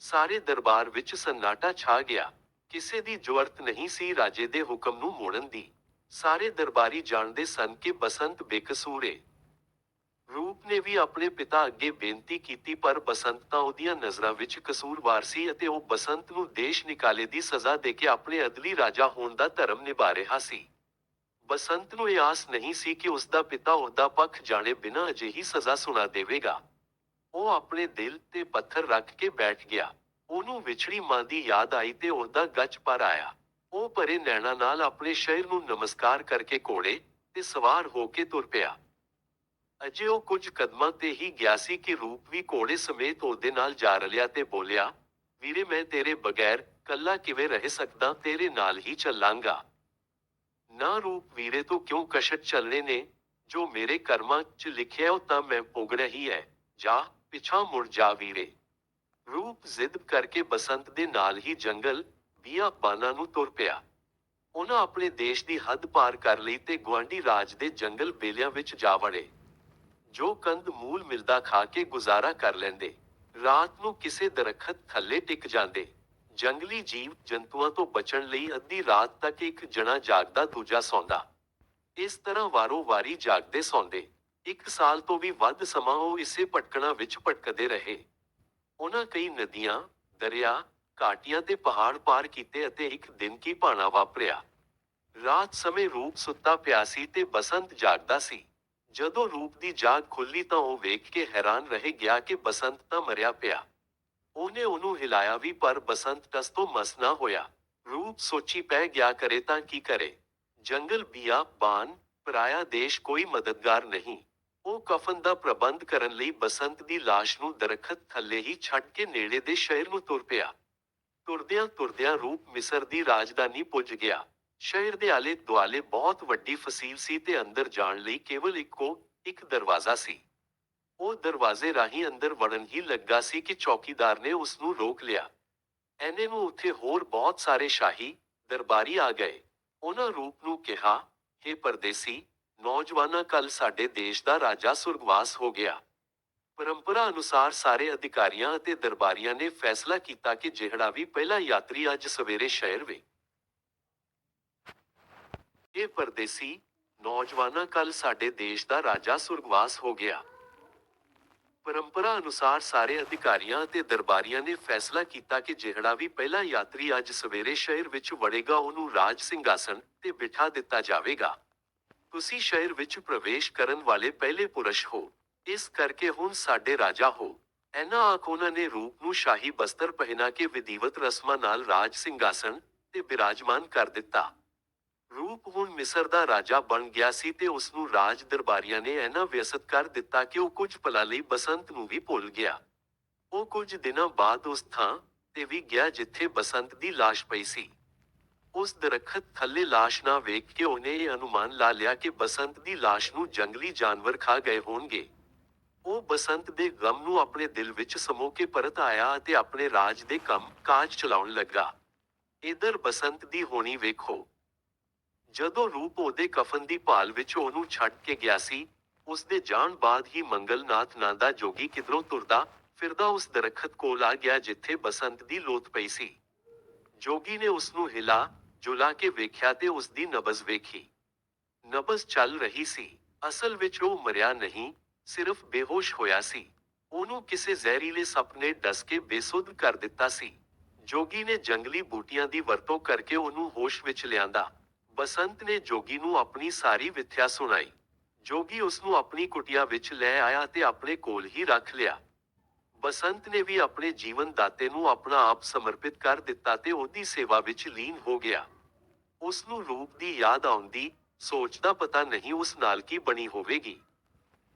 ਸਾਰੇ ਦਰਬਾਰ ਵਿੱਚ ਸੰਨਾਟਾ ਛਾ ਗਿਆ। ਕਿਸੇ ਦੀ ਜੁਰਤ ਨਹੀਂ ਸੀ ਰਾਜੇ ਦੇ ਹੁਕਮ ਨੂੰ ਮੋੜਨ ਦੀ। ਸਾਰੇ ਦਰਬਾਰੀ ਜਾਣਦੇ ਸਨ ਕਿ ਬਸੰਤ ਬੇਕਸੂਰ ਏ। ਰੂਪ ਨੇ ਵੀ ਆਪਣੇ ਪਿਤਾ ਅੱਗੇ ਬੇਨਤੀ ਕੀਤੀ, ਪਰ ਬਸੰਤ ਤਾਂ ਉਹਦੀਆਂ ਨਜ਼ਰਾਂ ਵਿੱਚ ਕਸੂਰਵਾਰ ਸੀ ਅਤੇ ਉਹ ਬਸੰਤ ਨੂੰ ਦੇਸ਼ ਨਿਕਾਲੇ ਦੀ ਸਜ਼ਾ ਦੇ ਕੇ ਆਪਣੇ ਅਦਲੀ ਰਾਜਾ ਹੋਣ ਦਾ ਧਰਮ ਨਿਭਾ ਰਿਹਾ ਸੀ। ਬਸੰਤ ਨੂੰ ਇਹ ਆਸ ਨਹੀਂ ਸੀ ਕਿ ਉਸ ਦਾ ਪਿਤਾ ਉਹਦਾ ਪੱਖ ਜਾਣੇ ਬਿਨਾਂ ਅਜਿਹੀ ਸਜ਼ਾ ਸੁਣਾ ਦੇਵੇਗਾ। ਉਹ ਆਪਣੇ ਦਿਲ ਤੇ ਪੱਥਰ ਰੱਖ ਕੇ ਬੈਠ ਗਿਆ। ਉਹਨੂੰ ਵਿਛੜੀ ਮਾਂ ਦੀ ਯਾਦ ਆਈ ਤੇ ਉਹਦਾ ਗੱਜ ਪਰ ਆਇਆ। ਉਹ ਭਰੇ ਨੈਣਾ ਨਾਲ ਆਪਣੇ ਸ਼ਹਿਰ ਨੂੰ ਨਮਸਕਾਰ ਕਰਕੇ ਕੋੜੇ ਤੇ ਸਵਾਰ ਹੋ ਕੇ ਤੁਰ ਪਿਆ। ਅਜੇ ਉਹ ਕੁਝ ਕਦਮਾਂ ਤੇ ਹੀ ਗਿਆ ਸੀ ਕਿ ਰੂਪ ਵੀ ਕੋੜੇ ਸਮੇਤ ਉਹਦੇ ਨਾਲ ਜਾ ਰਲਿਆ ਤੇ ਬੋਲਿਆ, ਵੀਰੇ, ਮੈਂ ਤੇਰੇ ਬਗੈਰ ਕੱਲਾ ਕਿਵੇਂ ਰਹਿ ਸਕਦਾ? ਤੇਰੇ ਨਾਲ ਹੀ ਚੱਲਾਂਗਾ। ਨਾ ਰੂਪ ਵੀਰੇ ਤੋਂ ਕਿਉਂ ਕਸ਼ਟ ਚੱਲਣੇ ਨੇ? ਜੋ ਮੇਰੇ ਕਰਮਾਂ 'ਚ ਲਿਖਿਆ ਉਹ ਤਾਂ ਮੈਂ ਭੋਗਣਾ ਹੀ ਹੈ। ਜਾ ਪਿਛਾਂ ਮੁੜ ਜਾ ਵੀਰੇ ਰੂਪ ਜ਼ਿੱਦ ਕਰਕੇ ਬਸੰਤ ਦੇ ਨਾਲ ਹੀ ਜੰਗਲ ਬੀਆਬਾਨਾਂ ਨੂੰ ਤੁਰ ਪਿਆ। ਉਹਨਾਂ ਆਪਣੇ ਦੇਸ਼ ਦੀ ਹੱਦ ਪਾਰ ਕਰ ਲਈ ਤੇ ਗੁਆਂਢੀ ਰਾਜ ਦੇ ਜੰਗਲ ਬੇਲਿਆਂ ਵਿੱਚ ਜਾ ਵੜੇ। ਜੋ ਕੰਦ ਮੂਲ ਮਿਲਦਾ ਖਾ ਕੇ ਗੁਜ਼ਾਰਾ ਕਰ ਲੈਂਦੇ। ਰਾਤ ਨੂੰ ਕਿਸੇ ਦਰਖਤ ਥੱਲੇ ਟਿਕ ਜਾਂਦੇ। ਜੰਗਲੀ ਜੀਵ ਜੰਤੂਆਂ ਤੋਂ ਬਚਣ ਲਈ ਅੱਧੀ ਰਾਤ ਤੱਕ ਇੱਕ ਜਣਾ ਜਾਗਦਾ ਦੂਜਾ ਸੌਂਦਾ। ਇਸ ਤਰ੍ਹਾਂ ਵਾਰੋ ਵਾਰੀ ਜਾਗਦੇ ਸੌਂਦੇ। ਇੱਕ ਸਾਲ ਤੋਂ ਵੀ ਵੱਧ ਸਮਾਂ ਉਹ ਇਸੇ ਭਟਕਣਾ ਵਿੱਚ ਭਟਕਦੇ ਰਹੇ। ਉਹਨਾਂ ਕਈ ਨਦੀਆਂ, ਦਰਿਆ, ਘਾਟੀਆਂ ਤੇ ਪਹਾੜ ਪਾਰ ਕੀਤੇ ਅਤੇ ਇੱਕ ਦਿਨ ਕੀ ਭਾਣਾ ਵਾਪਰਿਆ। ਰਾਤ ਸਮੇਂ ਰੂਪ ਸੁੱਤਾ ਪਿਆ ਸੀ ਤੇ ਬਸੰਤ ਜਾਗਦਾ ਸੀ। ਜਦੋਂ ਰੂਪ ਦੀ ਜਾਗ ਖੁੱਲੀ ਤਾਂ ਉਹ ਵੇਖ ਕੇ ਹੈਰਾਨ ਰਹਿ ਗਿਆ ਕਿ ਬਸੰਤ ਤਾਂ ਮਰਿਆ ਪਿਆ। ਉਹਨੇ ਉਹਨੂੰ ਹਿਲਾਇਆ ਵੀ, ਪਰ ਬਸੰਤ ਟਸ ਤੋਂ ਮਸ ਨਾ ਹੋਇਆ। ਰੂਪ ਸੋਚੀ ਪੈ ਗਿਆ, ਕਰੇ ਤਾਂ ਕੀ ਕਰੇ? ਜੰਗਲ, ਬੀਆ, ਬਾਨ, ਪਰਾਇਆ ਦੇਸ਼ ਕੋਈ ਮਦਦਗਾਰ ਨਹੀਂ। ਉਹ ਕਫਨ ਦਾ ਪ੍ਰਬੰਧ ਕਰਨ ਲਈ ਬਸੰਤ ਦੀ ਲਾਸ਼ ਨੂੰ ਦਰਖਤ ਥੱਲੇ ਹੀ ਛੱਡ ਕੇ ਨੇੜੇ ਦੇ ਸ਼ਹਿਰ ਨੂੰ ਤੁਰ ਪਿਆ। ਤੁਰਦਿਆਂ ਤੁਰਦਿਆਂ ਰੂਪ ਮਿਸਰ ਦੀ ਰਾਜਧਾਨੀ ਪੁੱਜ ਗਿਆ। ਸ਼ਹਿਰ ਦੇ ਆਲੇ ਦੁਆਲੇ ਬਹੁਤ ਵੱਡੀ ਫਸੀਲ ਸੀ ਤੇ ਅੰਦਰ ਜਾਣ ਲਈ ਕੇਵਲ ਇੱਕੋ ਇੱਕ ਦਰਵਾਜ਼ਾ ਸੀ। ਉਹ ਦਰਵਾਜ਼ੇ ਰਾਹੀਂ ਅੰਦਰ ਵੜਨ ਹੀ ਲੱਗਾ ਸੀ ਕਿ ਚੌਕੀਦਾਰ ਨੇ ਉਸ ਨੂੰ ਰੋਕ ਲਿਆ। ਐਨੇ ਨੂੰ ਉੱਥੇ ਹੋਰ ਬਹੁਤ ਸਾਰੇ ਸ਼ਾਹੀ ਦਰਬਾਰੀ ਆ ਗਏ। ਉਹਨਾਂ ਰੂਪ ਨੂੰ ਕਿਹਾ हे ਪਰਦੇਸੀ ਨੌਜਵਾਨਾਂ ਕੱਲ ਸਾਡੇ ਦੇਸ਼ ਦਾ ਰਾਜਾ ਸੁਰਗਵਾਸ ਹੋ ਗਿਆ। ਪਰੰਪਰਾ ਅਨੁਸਾਰ ਸਾਰੇ ਅਧਿਕਾਰੀਆਂ ਅਤੇ ਦਰਬਾਰੀਆਂ ਨੇ ਫੈਸਲਾ ਕੀਤਾ ਕਿ ਜਿਹੜਾ ਵੀ ਪਹਿਲਾ ਯਾਤਰੀ ਅੱਜ ਸਵੇਰੇ ਸ਼ਹਿਰ ਵੇ। ਇਹ ਪਰਦੇਸੀ ਨੌਜਵਾਨਾਂ ਕੱਲ ਸਾਡੇ ਦੇਸ਼ ਦਾ ਰਾਜਾ ਸੁਰਗਵਾਸ ਹੋ ਗਿਆ। ਪਰੰਪਰਾ ਅਨੁਸਾਰ ਸਾਰੇ ਅਧਿਕਾਰੀਆਂ ਅਤੇ ਦਰਬਾਰੀਆਂ ਨੇ ਫੈਸਲਾ ਕੀਤਾ ਕਿ ਜਿਹੜਾ ਵੀ ਪਹਿਲਾ ਯਾਤਰੀ ਅੱਜ ਸਵੇਰੇ ਸ਼ਹਿਰ ਵਿੱਚ ਵੜੇਗਾ, ਉਹਨੂੰ ਰਾਜ ਸਿੰਘਾਸਣ ਤੇ ਬਿਠਾ ਦਿੱਤਾ ਜਾਵੇਗਾ। ਤੁਸੀਂ ਸ਼ਹਿਰ ਵਿੱਚ ਪ੍ਰਵੇਸ਼ ਕਰਨ ਵਾਲੇ ਪਹਿਲੇ ਪੁਰਸ਼ ਹੋ। ਇਸ ਕਰਕੇ ਹੁਣ ਸਾਡੇ ਰਾਜਾ ਹੋ। ਐਨਾ ਆਖ ਨੇ ਰੂਪ ਨੂੰ ਸ਼ਾਹੀ ਬਸਤਰ ਪਹਿਨਾ ਕੇ ਵਿਧੀਵਤ ਰਸਮਾਂ ਨਾਲ ਰਾਜ ਸਿੰਘਾਸਣ ਤੇ ਬਿਰਾਜਮਾਨ ਕਰ ਦਿੱਤਾ। ਰੂਪ ਹੁਣ ਮਿਸਰ ਦਾ ਰਾਜਾ ਬਣ ਗਿਆ ਸੀ ਤੇ ਉਸ ਨੂੰ ਰਾਜ ਦਰਬਾਰੀਆਂ ਨੇ ਐਨਾ ਵਿਅਸਤ ਕਰ ਦਿੱਤਾ ਕਿ ਉਹ ਕੁਝ ਪਲਾਂ ਲਈ ਬਸੰਤ ਨੂੰ ਵੀ ਭੁੱਲ ਗਿਆ। ਉਹ ਕੁਝ ਦਿਨਾਂ ਬਾਅਦ ਉਸ ਥਾਂ ਤੇ ਵੀ ਗਿਆ ਜਿੱਥੇ ਬਸੰਤ ਦੀ ਲਾਸ਼ ਪਈ ਸੀ। ਉਸ ਦਰੱਖਤ ਥੱਲੇ ਲਾਸ਼ ਨਾ ਵੇਖ ਕੇ ਉਹਨੇ ਇਹ ਅਨੁਮਾਨ ਲਾ ਲਿਆ ਕਿ ਬਸੰਤ ਦੀ ਲਾਸ਼ ਨੂੰ ਜੰਗਲੀ ਜਾਨਵਰ ਖਾ ਗਏ ਹੋਣਗੇ। ਉਹ ਬਸੰਤ ਦੇ ਗਮ ਨੂੰ ਆਪਣੇ ਦਿਲ ਵਿੱਚ ਸਮੋ ਕੇ ਪਰਤ ਆਇਆ ਅਤੇ ਆਪਣੇ ਰਾਜ ਦੇ ਕੰਮ ਕਾਜ ਚਲਾਉਣ ਲੱਗਾ। ਇਧਰ ਬਸੰਤ ਦੀ ਹੋਣੀ ਵੇਖੋ। ਜਦੋਂ ਰੂਪ ਉਹਦੇ ਕਫਨ ਦੀ ਭਾਲ ਵਿੱਚ ਉਹਨੂੰ ਛੱਡ ਕੇ ਗਿਆ ਸੀ ਉਸ ਦੇ ਜਾਣ ਬਾਅਦ ਹੀ ਮੰਗਲਨਾਥ ਨਾਂ ਦਾ ਜੋਗੀ ਕਿਧਰੋਂ ਤੁਰਦਾ, ਫਿਰਦਾ ਉਸ ਦਰਖਤ ਕੋਲ ਆ ਗਿਆ ਜਿੱਥੇ ਬਸੰਤ ਦੀ ਲੋਤ ਪਈ ਸੀ। ਜੋਗੀ ਨੇ ਉਸ ਨੂੰ ਹਿਲਾ ਜੁਲਾ ਕੇ ਵੇਖਿਆ ਤੇ ਉਸ ਦੀ ਨਬਜ਼ ਵੇਖੀ। ਨਬਜ਼ ਚੱਲ ਰਹੀ ਸੀ। ਅਸਲ ਵਿੱਚ ਉਹ ਮਰਿਆ ਨਹੀਂ, ਸਿਰਫ ਬੇਹੋਸ਼ ਹੋਇਆ ਸੀ। ਉਹਨੂੰ ਕਿਸੇ ਜ਼ਹਿਰੀਲੇ ਸੱਪ ਨੇ ਡਸ ਕੇ ਬੇਸੁੱਧ ਕਰ ਦਿੱਤਾ ਸੀ। ਜੋਗੀ ਨੇ ਜੰਗਲੀ ਬੂਟੀਆਂ ਦੀ ਵਰਤੋਂ ਕਰਕੇ ਉਹਨੂੰ ਹੋਸ਼ ਵਿੱਚ ਲਿਆਂਦਾ। ਬਸੰਤ ਨੇ ਜੋਗੀ ਨੂੰ ਆਪਣੀ ਸਾਰੀ ਵਿਥਿਆ ਸੁਣਾਈ। ਜੋਗੀ ਉਸ ਨੂੰ ਆਪਣੀ ਕੁਟਿਆ ਵਿੱਚ ਲੈ ਆਇਆ ਤੇ ਆਪਣੇ ਕੋਲ ਹੀ ਰੱਖ ਲਿਆ। ਬਸੰਤ ਨੇ ਵੀ ਆਪਣੇ ਜੀਵਨ ਦਾਤੇ ਨੂੰ ਆਪਣਾ ਆਪ ਸਮਰਪਿਤ ਕਰ ਦਿੱਤਾ ਤੇ ਉਹਦੀ ਸੇਵਾ ਵਿੱਚ ਲੀਨ ਹੋ ਗਿਆ। ਉਸਨੂੰ ਰੂਪ ਦੀ ਯਾਦ ਆਉਂਦੀ ਸੋਚਦਾ ਪਤਾ ਨਹੀਂ ਉਸ ਨਾਲ ਕੀ ਬਣੀ ਹੋਵੇਗੀ।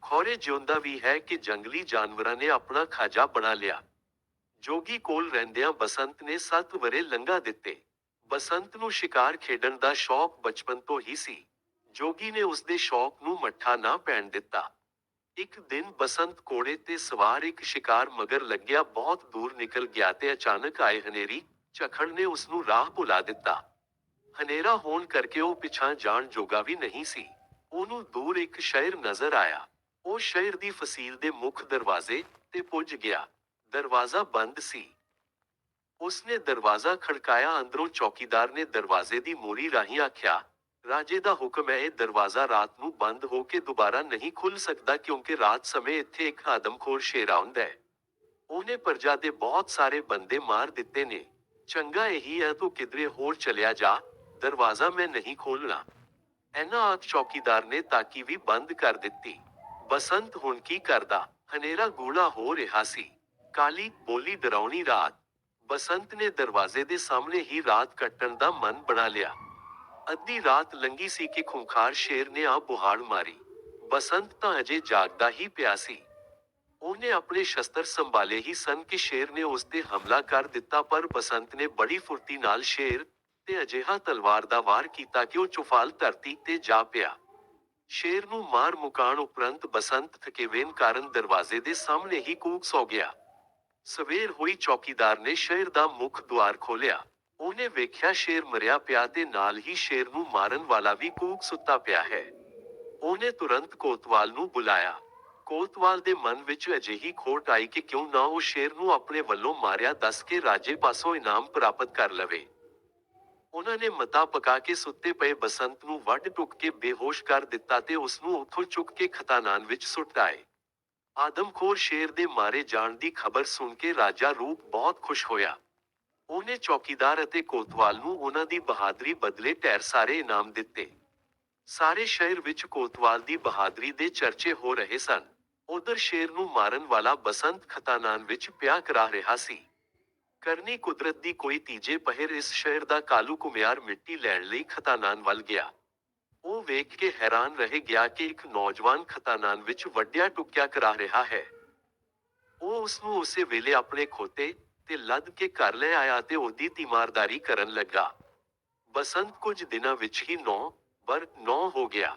ਖੋਰੇ ਜਿਉਂਦਾ ਵੀ ਹੈ ਕਿ ਜੰਗਲੀ ਜਾਨਵਰਾਂ ਨੇ ਆਪਣਾ ਖਾਜਾ ਬਣਾ ਲਿਆ। ਜੋਗੀ ਕੋਲ ਰਹਿੰਦਿਆਂ ਬਸੰਤ ਨੇ ਸੱਤ ਵਰ੍ਹੇ ਲੰਘਾ ਦਿੱਤੇ। ਬਸੰਤ ਨੂੰ ਸ਼ਿਕਾਰ ਖੇਡਣ ਦਾ ਸ਼ੌਕ ਬਚਪਨ ਤੋਂ ਹੀ ਸੀ। ਜੋਗੀ ਨੇ ਉਸਦੇ ਸ਼ੌਕ ਨੂੰ ਮੱਠਾ ਨਾ ਪੈਣ ਦਿੱਤਾ। ਇੱਕ ਦਿਨ ਬਸੰਤ ਘੋੜੇ ਤੇ ਸਵਾਰ ਇੱਕ ਸ਼ਿਕਾਰ ਮਗਰ ਲੱਗਿਆ ਬਹੁਤ ਦੂਰ ਨਿਕਲ ਗਿਆ ਤੇ ਅਚਾਨਕ ਆਏ ਹਨੇਰੀ ਝਖੜ ਨੇ ਉਸਨੂੰ ਰਾਹ ਭੁਲਾ ਦਿੱਤਾ। ਹਨੇਰਾ ਹੋਣ ਕਰਕੇ ਉਹ ਪਿਛਾਂ ਜਾਣ ਜੋਗਾ ਵੀ ਨਹੀਂ ਸੀ ਉਹਨੂੰ ਦੂਰ ਇੱਕ ਸ਼ਹਿਰ ਨਜ਼ਰ ਆਇਆ ਉਹ ਸ਼ਹਿਰ ਦੀ ਫਸੀਲ ਦੇ ਮੁੱਖ ਦਰਵਾਜ਼ੇ ਤੇ ਪੁੱਜ ਗਿਆ ਦਰਵਾਜ਼ਾ ਬੰਦ ਸੀ ਉਸਨੇ ਦਰਵਾਜ਼ਾ ਖੜਕਾਇਆ ਅੰਦਰੋਂ ਚੌਕੀਦਾਰ ਨੇ ਦਰਵਾਜ਼ੇ ਦੀ ਮੋਰੀ ਰਾਹੀਂ ਆਖਿਆ ਰਾਜੇ ਦਾ ਹੁਕਮ ਹੈ ਇਹ ਦਰਵਾਜ਼ਾ ਰਾਤ ਨੂੰ ਬੰਦ ਹੋ ਕੇ ਦੁਬਾਰਾ ਨਹੀਂ ਖੁੱਲ ਸਕਦਾ ਕਿਉਂਕਿ ਰਾਤ ਸਮੇਂ ਇੱਥੇ ਇੱਕ ਆਦਮਖੋਰ ਸ਼ੇਰ ਆਉਂਦਾ ਹੈ ਉਹਨੇ ਪ੍ਰਜਾ ਦੇ ਬਹੁਤ ਸਾਰੇ ਬੰਦੇ ਮਾਰ ਦਿੱਤੇ ਨੇ ਚੰਗਾ ਇਹੀ ਹੈ ਤੂੰ ਕਿਧਰੇ ਹੋਰ ਚਲਿਆ ਜਾ ਦਰਵਾਜ਼ਾ ਮੈਂ ਨਹੀਂ ਖੋਲਣਾ ਐਨਾ ਆਖ ਚੌਕੀਦਾਰ ਨੇ ਤਾਕੀ ਵੀ ਬੰਦ ਕਰ ਦਿੱਤੀ ਬਸੰਤ ਹੁਣ ਕੀ ਕਰਦਾ ਹਨੇਰਾ ਗੂੜਾ ਹੋ ਰਿਹਾ ਸੀ ਕਾਲੀ ਬੋਲੀ ਡਰਾਉਣੀ ਰਾਤ ਬਸੰਤ ਨੇ ਦਰਵਾਜ਼ੇ ਦੇ ਸਾਹਮਣੇ ਹੀ ਰਾਤ ਕੱਟਣ ਦਾ ਮਨ ਬਣਾ ਲਿਆ ਅੱਧੀ ਰਾਤ ਲੰਗੀ ਸੀ ਕਿ ਖੁੰਖਾਰ ਸ਼ੇਰ ਨੇ ਆ ਬੁਹਾੜ ਮਾਰੀ ਬਸੰਤ ਤਾਂ ਅਜੇ ਜਾਗਦਾ ਹੀ ਪਿਆ ਸੀ ਉਹਨੇ ਆਪਣੇ ਸ਼ਸਤਰ ਸੰਭਾਲੇ ਹੀ ਸਨ ਕਿ ਸ਼ੇਰ ਨੇ ਉਸ ਤੇ ਹਮਲਾ ਕਰ ਦਿੱਤਾ ਪਰ ਬਸੰਤ ਨੇ ਬੜੀ ਫੁਰਤੀ ਨਾਲ ਸ਼ੇਰ ਤੇ ਅਜਿਹਾ ਤਲਵਾਰ ਦਾ ਵਾਰ ਕੀਤਾ ਕਿ ਉਹ ਚੁਫਾਲ ਧਰਤੀ ਤੇ ਜਾ ਪਿਆ। ਸ਼ੇਰ ਨੂੰ ਮਾਰ ਮੁਕਾਣ ਉਪਰੰਤ ਬਸੰਤ ਥਕੇਵੇਨ ਕਾਰਨ ਦਰਵਾਜ਼ੇ ਦੇ ਸਾਹਮਣੇ ਹੀ ਕੂਕ ਸੌ ਗਿਆ। ਸਵੇਰ ਹੋਈ ਚੌਕੀਦਾਰ ਨੇ ਸ਼ਹਿਰ ਦਾ ਮੁੱਖ ਦੁਆਰ ਖੋਲਿਆ ਉਹਨੇ ਵੇਖਿਆ ਸ਼ੇਰ ਮਰਿਆ ਪਿਆ ਤੇ ਨਾਲ ਹੀ ਸ਼ੇਰ ਨੂੰ ਮਾਰਨ ਵਾਲਾ ਵੀ ਕੂਕ ਸੁੱਤਾ ਪਿਆ ਹੈ। ਉਹਨੇ ਤੁਰੰਤ ਕੋਤਵਾਲ ਨੂੰ ਬੁਲਾਇਆ। ਕੋਤਵਾਲ ਦੇ ਮਨ ਵਿੱਚ ਅਜਿਹੀ ਖੋਟ ਆਈ ਕਿ ਕਿਉਂ ਨਾ ਉਹ ਸ਼ੇਰ ਨੂੰ ਆਪਣੇ ਵੱਲੋਂ ਮਾਰਿਆ ਦੱਸ ਕੇ ਰਾਜੇ ਪਾਸੋਂ ਇਨਾਮ ਪ੍ਰਾਪਤ ਕਰ ਲਵੇ। ਉਹਨਾਂ ਨੇ ਮਤਾ ਪਕਾ ਕੇ ਸੁੱਤੇ ਪਏ ਬਸੰਤ ਨੂੰ ਵੱਢ ਟੁੱਕ ਕੇ ਬੇਹੋਸ਼ ਕਰ ਦਿੱਤਾ ਤੇ ਉਸ ਨੂੰ ਉੱਥੋਂ ਚੁੱਕ ਕੇ ਖਤਾਨਾਨ ਵਿੱਚ ਸੁੱਟ ਆਏ। ਆਦਮਖੋਰ ਸ਼ੇਰ ਦੇ ਮਾਰੇ ਜਾਣ ਦੀ ਖਬਰ ਸੁਣ ਕੇ ਰਾਜਾ ਰੂਪ ਬਹੁਤ ਖੁਸ਼ ਹੋਇਆ। ਉਹਨੇ ਚੌਕੀਦਾਰ ਅਤੇ ਕੋਤਵਾਲ ਨੂੰ ਉਹਨਾਂ ਦੀ ਬਹਾਦਰੀ ਬਦਲੇ ਢੇਰ ਸਾਰੇ ਇਨਾਮ ਦਿੱਤੇ। ਸਾਰੇ ਸ਼ਹਿਰ ਵਿੱਚ ਕੋਤਵਾਲ ਦੀ ਬਹਾਦਰੀ ਦੇ ਚਰਚੇ ਹੋ ਰਹੇ ਸਨ। ਉਧਰ ਸ਼ੇਰ ਨੂੰ ਮਾਰਨ ਵਾਲਾ ਬਸੰਤ ਖਤਾਨਾਨ ਵਿੱਚ ਪਿਆ ਕਰਾ ਰਿਹਾ ਸੀ। ਕਰਨੀ ਕੁਦਰਤ ਦੀ ਕੋਈ ਤੀਜੇ ਪਹਿਰ ਇਸ ਸ਼ਹਿਰ ਦਾ ਕਾਲੂ ਕੁਮਿਆਰ ਮਿੱਟੀ ਲੈਣ ਲਈ ਖਤਾਨਾਨ ਵੱਲ ਗਿਆ। ਉਹ ਵੇਖ ਕੇ ਹੈਰਾਨ ਰਹਿ ਗਿਆ ਕਿ ਇੱਕ ਨੌਜਵਾਨ ਖਤਾਨਾਨ ਵਿੱਚ ਵੱਡਿਆ ਟੁੱਕਿਆ ਕਰਾ ਰਿਹਾ ਹੈ। ਉਹ ਉਸ ਨੂੰ ਉਸੇ ਵੇਲੇ ਆਪਣੇ ਖੋਤੇ ਤੇ ਲੱਦ ਕੇ ਘਰ ਲੈ ਆਇਆ ਤੇ ਉਹਦੀ ਤੀਮਾਰਦਾਰੀ ਕਰਨ ਲੱਗਾ। ਬਸੰਤ ਕੁਝ ਦਿਨਾਂ ਵਿੱਚ ਹੀ ਨੌ ਵਰ ਨੌ ਹੋ ਗਿਆ।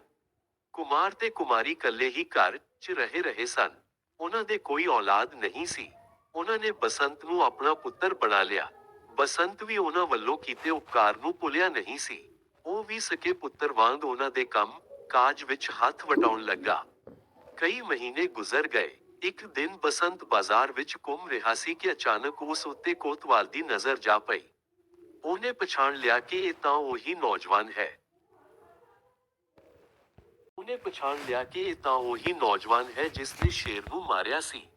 ਕੁਮਾਰ ਤੇ ਕੁਮਾਰੀ ਇਕੱਲੇ ਹੀ ਘਰ 'ਚ ਰਹੇ ਰਹੇ ਸਨ। ਉਹਨਾਂ ਦੇ ਕੋਈ ਔਲਾਦ ਨਹੀਂ ਸੀ। ਉਹਨਾਂ ਨੇ ਬਸੰਤ ਨੂੰ ਆਪਣਾ ਪੁੱਤਰ ਬਣਾ ਲਿਆ। ਬਸੰਤ ਵੀ ਉਹਨਾਂ ਵੱਲੋਂ ਕੀਤੇ ਉਪਕਾਰ ਨੂੰ ਭੁੱਲਿਆ ਨਹੀਂ ਸੀ। ਉਹ ਵੀ ਸਕੇ ਪੁੱਤਰ ਵਾਂਗ ਉਹਨਾਂ ਦੇ ਕੰਮ ਕਾਜ ਵਿੱਚ ਹੱਥ ਵਟਾਉਣ ਲੱਗਾ। ਕਈ ਮਹੀਨੇ ਗੁਜ਼ਰ ਗਏ। ਇੱਕ ਦਿਨ ਬਸੰਤ ਬਾਜ਼ਾਰ ਵਿੱਚ ਘੁੰਮ ਰਿਹਾ ਸੀ ਕਿ ਅਚਾਨਕ ਉਸ ਉੱਤੇ ਕੋਤਵਾਲ ਦੀ ਨਜ਼ਰ ਜਾ ਪਈ। ਉਹਨੇ ਪਛਾਣ ਲਿਆ ਕਿ ਇਹ ਤਾਂ ਉਹੀ ਨੌਜਵਾਨ ਹੈ। ਉਹਨੇ ਪਛਾਣ ਲਿਆ ਕਿ ਇਹ ਤਾਂ ਉਹੀ ਨੌਜਵਾਨ ਹੈ ਜਿਸ ਨੇ ਸ਼ੇਰ ਨੂੰ ਮਾਰਿਆ ਸੀ।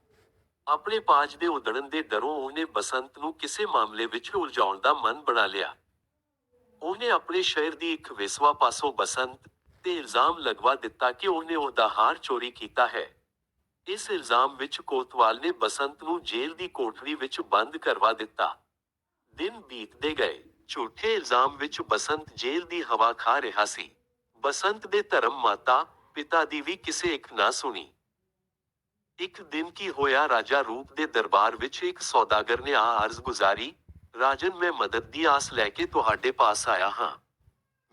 ਆਪਣੇ ਪਾਜ ਦੇ ਉਦੜਨ ਦੇ ਡਰੋਂ ਉਹਨੇ ਬਸੰਤ ਨੂੰ ਕਿਸੇ ਮਾਮਲੇ ਵਿੱਚ ਉਲਝਾਉਣ ਦਾ ਮਨ ਬਣਾ ਲਿਆ। ਉਹਨੇ ਆਪਣੇ ਸ਼ਹਿਰ ਦੀ ਇੱਕ ਵਿਸਵਾ ਪਾਸੋਂ ਬਸੰਤ ਤੇ ਇਲਜ਼ਾਮ ਲਗਵਾ ਦਿੱਤਾ ਕਿ ਉਹਨੇ ਉਹਦਾ ਹਾਰ ਚੋਰੀ ਕੀਤਾ ਹੈ। ਇਸ ਇਲਜ਼ਾਮ ਵਿੱਚ ਕੋਤਵਾਲ ਨੇ ਬਸੰਤ ਨੂੰ ਜੇਲ੍ਹ ਦੀ ਕੋਠੜੀ ਵਿੱਚ ਬੰਦ ਕਰਵਾ ਦਿੱਤਾ। ਦਿਨ ਬੀਤਦੇ ਗਏ। ਝੂਠੇ ਇਲਜ਼ਾਮ ਵਿੱਚ ਬਸੰਤ ਜੇਲ੍ਹ ਦੀ ਹਵਾ ਖਾ ਰਿਹਾ ਸੀ। ਬਸੰਤ ਦੇ ਧਰਮ ਮਾਤਾ ਪਿਤਾ ਦੀ ਵੀ ਕਿਸੇ ਇੱਕ ਨਾ ਸੁਣੀ। ਇੱਕ ਦਿਨ ਕੀ ਹੋਇਆ ਰਾਜਾ ਰੂਪ ਦੇ ਦਰਬਾਰ ਵਿੱਚ ਇੱਕ ਸੌਦਾਗਰ ਨੇ ਆ ਅਰਜ਼ ਗੁਜ਼ਾਰੀ, ਰਾਜਨ, ਮੈਂ ਮਦਦ ਦੀ ਆਸ ਲੈ ਕੇ ਤੁਹਾਡੇ ਪਾਸ ਆਇਆ ਹਾਂ।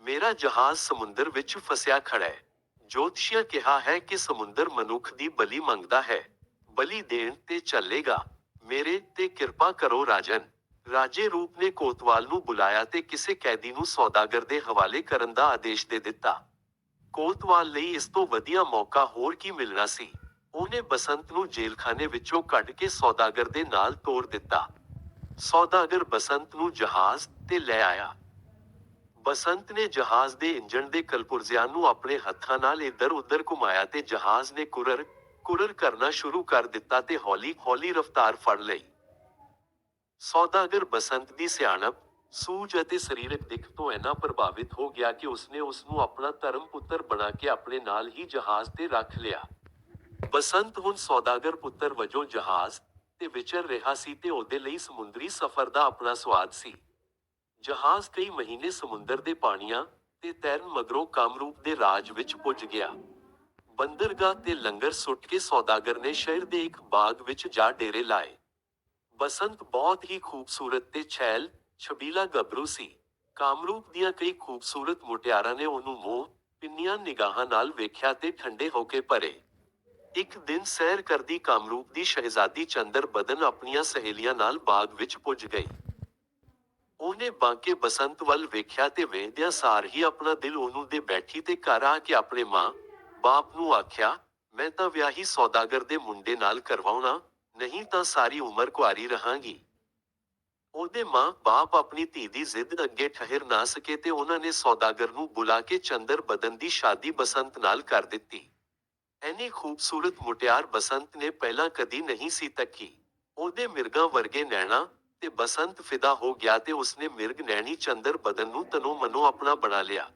ਮੇਰਾ ਜਹਾਜ਼ ਸਮੁੰਦਰ ਵਿੱਚ ਫਸਿਆ ਖੜਾ ਹੈ। ਜੋਤਸ਼ੀਆਂ ਕਿਹਾ ਹੈ ਕਿ ਸਮੁੰਦਰ ਮਨੁੱਖ ਦੀ ਬਲੀ ਮੰਗਦਾ ਹੈ। ਬਲੀ ਦੇਣ ਤੇ ਚੱਲੇਗਾ। ਮੇਰੇ ਤੇ ਕਿਰਪਾ ਕਰੋ ਰਾਜਨ। ਰਾਜੇ ਰੂਪ ਨੇ ਕੋਤਵਾਲ ਨੂੰ ਬੁਲਾਇਆ ਤੇ ਕਿਸੇ ਕੈਦੀ ਨੂੰ ਸੌਦਾਗਰ ਦੇ ਹਵਾਲੇ ਕਰਨ ਦਾ ਆਦੇਸ਼ ਦੇ ਦਿੱਤਾ। ਕੋਤਵਾਲ ਲਈ ਇਸ ਤੋਂ ਵਧੀਆ ਮੌਕਾ ਹੋਰ ਕੀ ਮਿਲਣਾ ਸੀ? ਉਹਨੇ ਬਸੰਤ ਨੂੰ ਜੇਲਖਾਨੇ ਵਿੱਚੋਂ ਕੱਢ ਕੇ ਸੌਦਾਗਰ ਦੇ ਨਾਲ ਤੋਰ ਦਿੱਤਾ। ਸੌਦਾਗਰ ਬਸੰਤ ਨੂੰ ਜਹਾਜ਼ ਤੇ ਲੈ ਆਇਆ। ਬਸੰਤ ਨੇ ਜਹਾਜ਼ ਦੇ ਇੰਜਣ ਦੇ ਕਲਪੁਰਜ਼ਿਆਂ ਨੂੰ ਆਪਣੇ ਹੱਥਾਂ ਨਾਲ ਇੱਧਰ-ਉੱਧਰ ਘੁਮਾਇਆ ਤੇ ਜਹਾਜ਼ ਨੇ ਕੁਰਰ ਕੁਰਰ ਕਰਨਾ ਸ਼ੁਰੂ ਕਰ ਦਿੱਤਾ ਤੇ ਹੌਲੀ-ਹੌਲੀ ਰਫ਼ਤਾਰ ਫੜ ਲਈ। ਸੌਦਾਗਰ ਬਸੰਤ ਦੀ ਸਿਆਣਪ, ਸੂਝ ਅਤੇ ਸਰੀਰਕ ਦਿੱਖ ਤੋਂ ਇੰਨਾ ਪ੍ਰਭਾਵਿਤ ਹੋ ਗਿਆ ਕਿ ਉਸਨੇ ਉਸ ਨੂੰ ਆਪਣਾ ਧਰਮ ਪੁੱਤਰ ਬਣਾ ਕੇ ਆਪਣੇ ਨਾਲ ਹੀ ਜਹਾਜ਼ ਤੇ ਰੱਖ ਲਿਆ। ਬਸੰਤ ਹੁਣ ਸੌਦਾਗਰ ਪੁੱਤਰ ਵਜੋਂ ਜਹਾਜ਼ ਤੇ ਵਿਚਰ ਰਿਹਾ ਸੀ ਤੇ ਉਹਦੇ ਲਈ ਸਮੁੰਦਰੀ ਸਫ਼ਰ ਦਾ ਆਪਣਾ ਸਵਾਦ ਸੀ। ਜਹਾਜ਼ ਕਈ ਮਹੀਨੇ ਸਮੁੰਦਰ ਦੇ ਪਾਣੀਆਂ ਤੇ ਤੈਰਨ ਮਗਰੋਂ ਕਾਮਰੂਪ ਦੇ ਰਾਜ ਵਿੱਚ ਪੁੱਜ ਗਿਆ। ਬੰਦਰਗਾਹ ਤੇ ਲੰਗਰ ਸੁੱਟ ਕੇ ਸੌਦਾਗਰ ਨੇ ਸ਼ਹਿਰ ਦੇ ਇੱਕ ਬਾਗ ਵਿੱਚ ਜਾ ਡੇਰੇ ਲਾਏ। ਬਸੰਤ ਬਹੁਤ ਹੀ ਖੂਬਸੂਰਤ ਤੇ ਛੈਲ, ਛਬੀਲਾ ਗੱਭਰੂ ਸੀ। ਕਾਮਰੂਪ ਦੀਆਂ ਕਈ ਖੂਬਸੂਰਤ ਮੁਟਿਆਰਾਂ ਨੇ ਉਹਨੂੰ ਮੋਹ, ਪਿੰਨੀਆਂ ਨਿਗਾਹਾਂ ਨਾਲ ਵੇਖਿਆ ਤੇ ਠੰਡੇ ਹੋ ਕੇ ਭਰੇ। ਇੱਕ ਦਿਨ ਸੈਰ ਕਰਦੀ ਕਾਮਰੂਪ ਦੀ ਸ਼ਹਿਜ਼ਾਦੀ ਚੰਦਰ ਬਦਨ ਆਪਣੀਆਂ ਸਹੇਲੀਆਂ ਨਾਲ ਬਾਗ ਵਿੱਚ ਪੁੱਜ ਗਈ। ਉਹਨੇ ਬਾਂਕੇ ਬਸੰਤ ਵੱਲ ਵੇਖਿਆ ਤੇ ਵੇਖਦਿਆਂ ਸਾਰ ਹੀ ਆਪਣਾ ਦਿਲ ਉਹਨੂੰ ਦੇ ਬੈਠੀ ਤੇ ਘਰ ਆ ਕੇ ਆਪਣੇ ਮਾਂ, ਬਾਪ ਨੂੰ ਆਖਿਆ, ਮੈਂ ਤਾਂ ਵਿਆਹੀ ਸੌਦਾਗਰ ਦੇ ਮੁੰਡੇ ਨਾਲ ਕਰਵਾਉਣਾ, ਨਹੀਂ ਤਾਂ ਸਾਰੀ ਉਮਰ ਕੁਆਰੀ ਰਹਾਂਗੀ। ਉਹਦੇ ਮਾਂ, ਬਾਪ ਆਪਣੀ ਧੀ ਦੀ ਜ਼ਿੱਦ ਅੱਗੇ ਠਹਿਰ ਨਾ ਸਕੇ ਤੇ ਉਹਨਾਂ ਨੇ ਸੌਦਾਗਰ ਨੂੰ ਬੁਲਾ ਕੇ ਚੰਦਰ ਬਦਨ ਦੀ ਸ਼ਾਦੀ ਬਸੰਤ ਨਾਲ ਕਰ ਦਿੱਤੀ। ਐਨੀ ਖੂਬਸੂਰਤ ਮੁਟਿਆਰ ਬਸੰਤ ਨੇ ਪਹਿਲਾਂ ਕਦੀ ਨਹੀਂ ਸੀ ਤੱਕੀ। ਉਹਦੇ ਮਿਰਗਾਂ ਵਰਗੇ ਨੈਣਾ ਤੇ ਬਸੰਤ ਫਿਦਾ ਹੋ ਗਿਆ ਤੇ ਉਸਨੇ ਮਿਰਗ ਨੈਣੀ ਚੰਦਰ ਬਦਨ ਨੂੰ ਤਨੋ ਮਨੋ ਆਪਣਾ ਬਣਾ ਲਿਆ।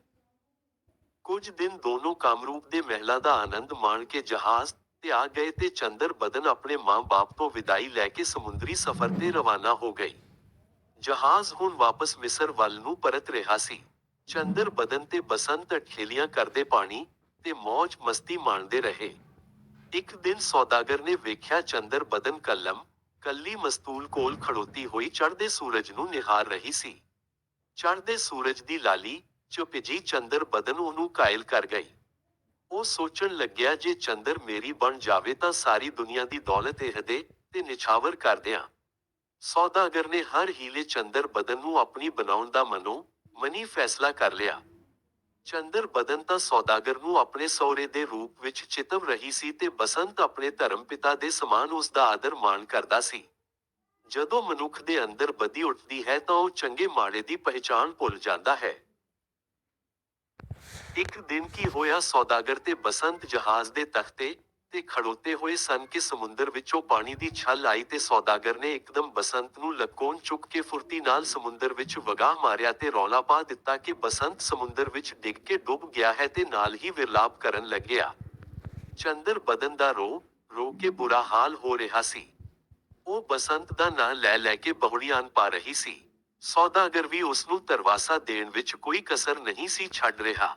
ਕੁਝ ਦਿਨ ਦੋਨੋਂ ਕਾਮਰੂਪ ਦੇ ਮਹਿਲਾਂ ਦਾ ਆਨੰਦ ਮਾਣ ਕੇ ਜਹਾਜ਼ ਤੇ ਆ ਗਏ ਤੇ ਚੰਦਰ ਬਦਨ ਆਪਣੇ ਮਾਂ-ਬਾਪ ਤੋਂ ਵਿਦਾਈ ਲੈ ਕੇ ਸਮੁੰਦਰੀ ਸਫ਼ਰ ਤੇ ਰਵਾਨਾ ਹੋ ਗਈ। ਜਹਾਜ਼ ਹੁਣ ਵਾਪਸ ਮਿਸਰ ਵੱਲ ਨੂੰ ਪਰਤ ਰਿਹਾ ਸੀ। ਚੰਦਰ ਬਦਨ ਤੇ ਬਸੰਤ ਅਠੇਲੀਆਂ ਕਰਦੇ ਪਾਣੀ ਤੇ ਮौज ਮਸਤੀ ਮਾਣਦੇ ਰਹੇ। ਇੱਕ ਦਿਨ ਸੌਦਾਗਰ ਨੇ ਵੇਖਿਆ ਚੰਦਰ ਬਦਨ ਕਲਮ ਕੱਲੀ ਮਸਤੂਲ ਕੋਲ ਖੜੋਤੀ ਹੋਈ ਚੜ੍ਹਦੇ ਸੂਰਜ ਨੂੰ ਨਿਹਾਰ ਰਹੀ ਸੀ। ਚੜ੍ਹਦੇ ਸੂਰਜ ਦੀ ਲਾਲੀ ਚੁਪਜੀ ਚੰਦਰ ਬਦਨ ਉਹਨੂੰ ਕਾਇਲ ਕਰ ਗਈ। ਉਹ ਸੋਚਣ ਲੱਗਿਆ ਜੇ ਚੰਦਰ ਮੇਰੀ ਬਣ ਜਾਵੇ ਤਾਂ ਸਾਰੀ ਦੁਨੀਆ ਦੀ ਦੌਲਤ ਇਹਦੇ ਤੇ ਨਿਛਾਵਰ ਕਰ ਦਿਆਂ। ਸੌਦਾਗਰ ਨੇ ਹਰ ਹੀਲੇ ਚੰਦਰ ਬਦਨ ਨੂੰ ਆਪਣੀ ਬਣਾਉਣ ਦਾ ਮਨੋ ਮਨੀ ਫੈਸਲਾ ਕਰ ਲਿਆ। ਚੰਦਰ ਬਦਨ ਤਾਂ ਸੌਦਾਗਰ ਨੂੰ ਆਪਣੇ ਸਹੁਰੇ ਦੇ ਰੂਪ ਵਿੱਚ ਚਿਤਵ ਰਹੀ ਸੀ ਤੇ ਬਸੰਤ ਆਪਣੇ ਧਰਮ ਪਿਤਾ ਦੇ ਸਮਾਨ ਉਸ ਦਾ ਆਦਰ ਮਾਣ ਕਰਦਾ ਸੀ। ਜਦੋਂ ਮਨੁੱਖ ਦੇ ਅੰਦਰ ਬਦੀ ਉੱਠਦੀ ਹੈ ਤਾਂ ਉਹ ਚੰਗੇ ਮਾੜੇ ਦੀ ਪਹਿਚਾਣ ਭੁੱਲ ਜਾਂਦਾ ਹੈ। ਇੱਕ ਦਿਨ ਕੀ ਹੋਇਆ ਸੌਦਾਗਰ ਤੇ ਬਸੰਤ ਜਹਾਜ਼ ਦੇ ਤਖਤੇ ਤੇ ਖੜੋਤੇ ਹੋਏ ਸਨ ਕਿ ਸਮੁੰਦਰ ਵਿੱਚੋਂ ਪਾਣੀ ਦੀ ਛੱਲ ਆਈ ਤੇ ਸੌਦਾਗਰ ਨੇ ਇੱਕਦਮ ਬਸੰਤ ਨੂੰ ਲਕੋਨ ਚੁੱਕ ਕੇ ਫੁਰਤੀ ਨਾਲ ਸਮੁੰਦਰ ਵਿੱਚ ਵਗਾਹ ਮਾਰਿਆ ਤੇ ਰੌਲਾ ਪਾ ਦਿੱਤਾ ਕਿ ਬਸੰਤ ਸਮੁੰਦਰ ਵਿੱਚ ਡਿੱਗ ਕੇ ਡੁੱਬ ਗਿਆ ਹੈ ਤੇ ਨਾਲ ਹੀ ਵਿਰਲਾਪ ਕਰਨ ਲੱਗਿਆ। ਚੰਦਰ ਬਦਨ ਦਾ ਰੋ ਰੋ ਕੇ ਬੁਰਾ ਹਾਲ ਹੋ ਰਿਹਾ ਸੀ। ਉਹ ਬਸੰਤ ਦਾ ਨਾਂ ਲੈ ਲੈ ਕੇ ਬਹੁੜੀਆਂ ਪਾ ਰਹੀ ਸੀ। ਸੌਦਾਗਰ ਵੀ ਉਸ ਨੂੰ ਤਰਵਾਸਾ ਦੇਣ ਵਿੱਚ ਕੋਈ ਕਸਰ ਨਹੀਂ ਸੀ ਛੱਡ ਰਿਹਾ।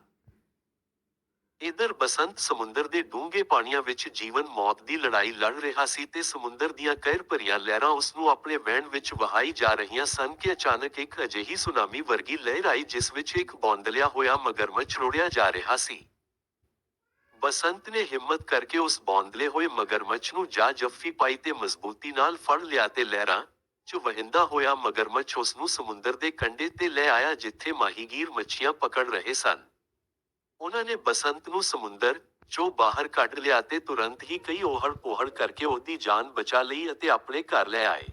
ਇਧਰ ਬਸੰਤ ਸਮੁੰਦਰ ਦੇ ਡੂੰਘੇ ਪਾਣੀਆਂ ਵਿੱਚ ਜੀਵਨ ਮੌਤ ਦੀ ਲੜਾਈ ਲੜ ਰਿਹਾ ਸੀ ਤੇ ਸਮੁੰਦਰ ਦੀਆਂ ਕਹਿਰ ਭਰੀਆਂ ਲਹਿਰਾਂ ਉਸ ਨੂੰ ਆਪਣੇ ਵਹਿਣ ਵਿੱਚ ਵਹਾਈ ਜਾ ਰਹੀਆਂ ਸਨ ਕਿ ਅਚਾਨਕ ਇੱਕ ਅਜਿਹੀ ਸੁਨਾਮੀ ਵਰਗੀ ਲਹਿਰ ਆਈ ਜਿਸ ਵਿੱਚ ਇੱਕ ਬੌਂਦਲਿਆ ਹੋਇਆ ਮਗਰਮੱਛ ਰੋੜਿਆ ਜਾ ਰਿਹਾ ਸੀ। ਬਸੰਤ ਨੇ ਹਿੰਮਤ ਕਰਕੇ ਉਸ ਬੌਂਦਲੇ ਹੋਏ ਮਗਰਮੱਛ ਨੂੰ ਜਾ ਜੱਫੀ ਪਾਈ ਤੇ ਮਜ਼ਬੂਤੀ ਨਾਲ ਫੜ ਲਿਆ ਤੇ ਲਹਿਰਾਂ 'ਚ ਵਹਿੰਦਾ ਹੋਇਆ ਮਗਰਮੱਛ ਉਸ ਨੂੰ ਸਮੁੰਦਰ ਦੇ ਕੰਢੇ ਤੇ ਲੈ ਆਇਆ ਜਿੱਥੇ ਮਾਹੀਗੀਰ ਮੱਛੀਆਂ ਪਕੜ ਰਹੇ ਸਨ। ਉਹਨਾਂ ਨੇ ਬਸੰਤ ਨੂੰ ਸਮੁੰਦਰ ਚੋਂ ਬਾਹਰ ਕੱਢ ਲਿਆ ਤੇ ਤੁਰੰਤ ਹੀ ਕਈ ਓਹੜ ਪੋਹੜ ਕਰਕੇ ਉਹਦੀ ਜਾਨ ਬਚਾ ਲਈ ਅਤੇ ਆਪਣੇ ਘਰ ਲੈ ਆਏ।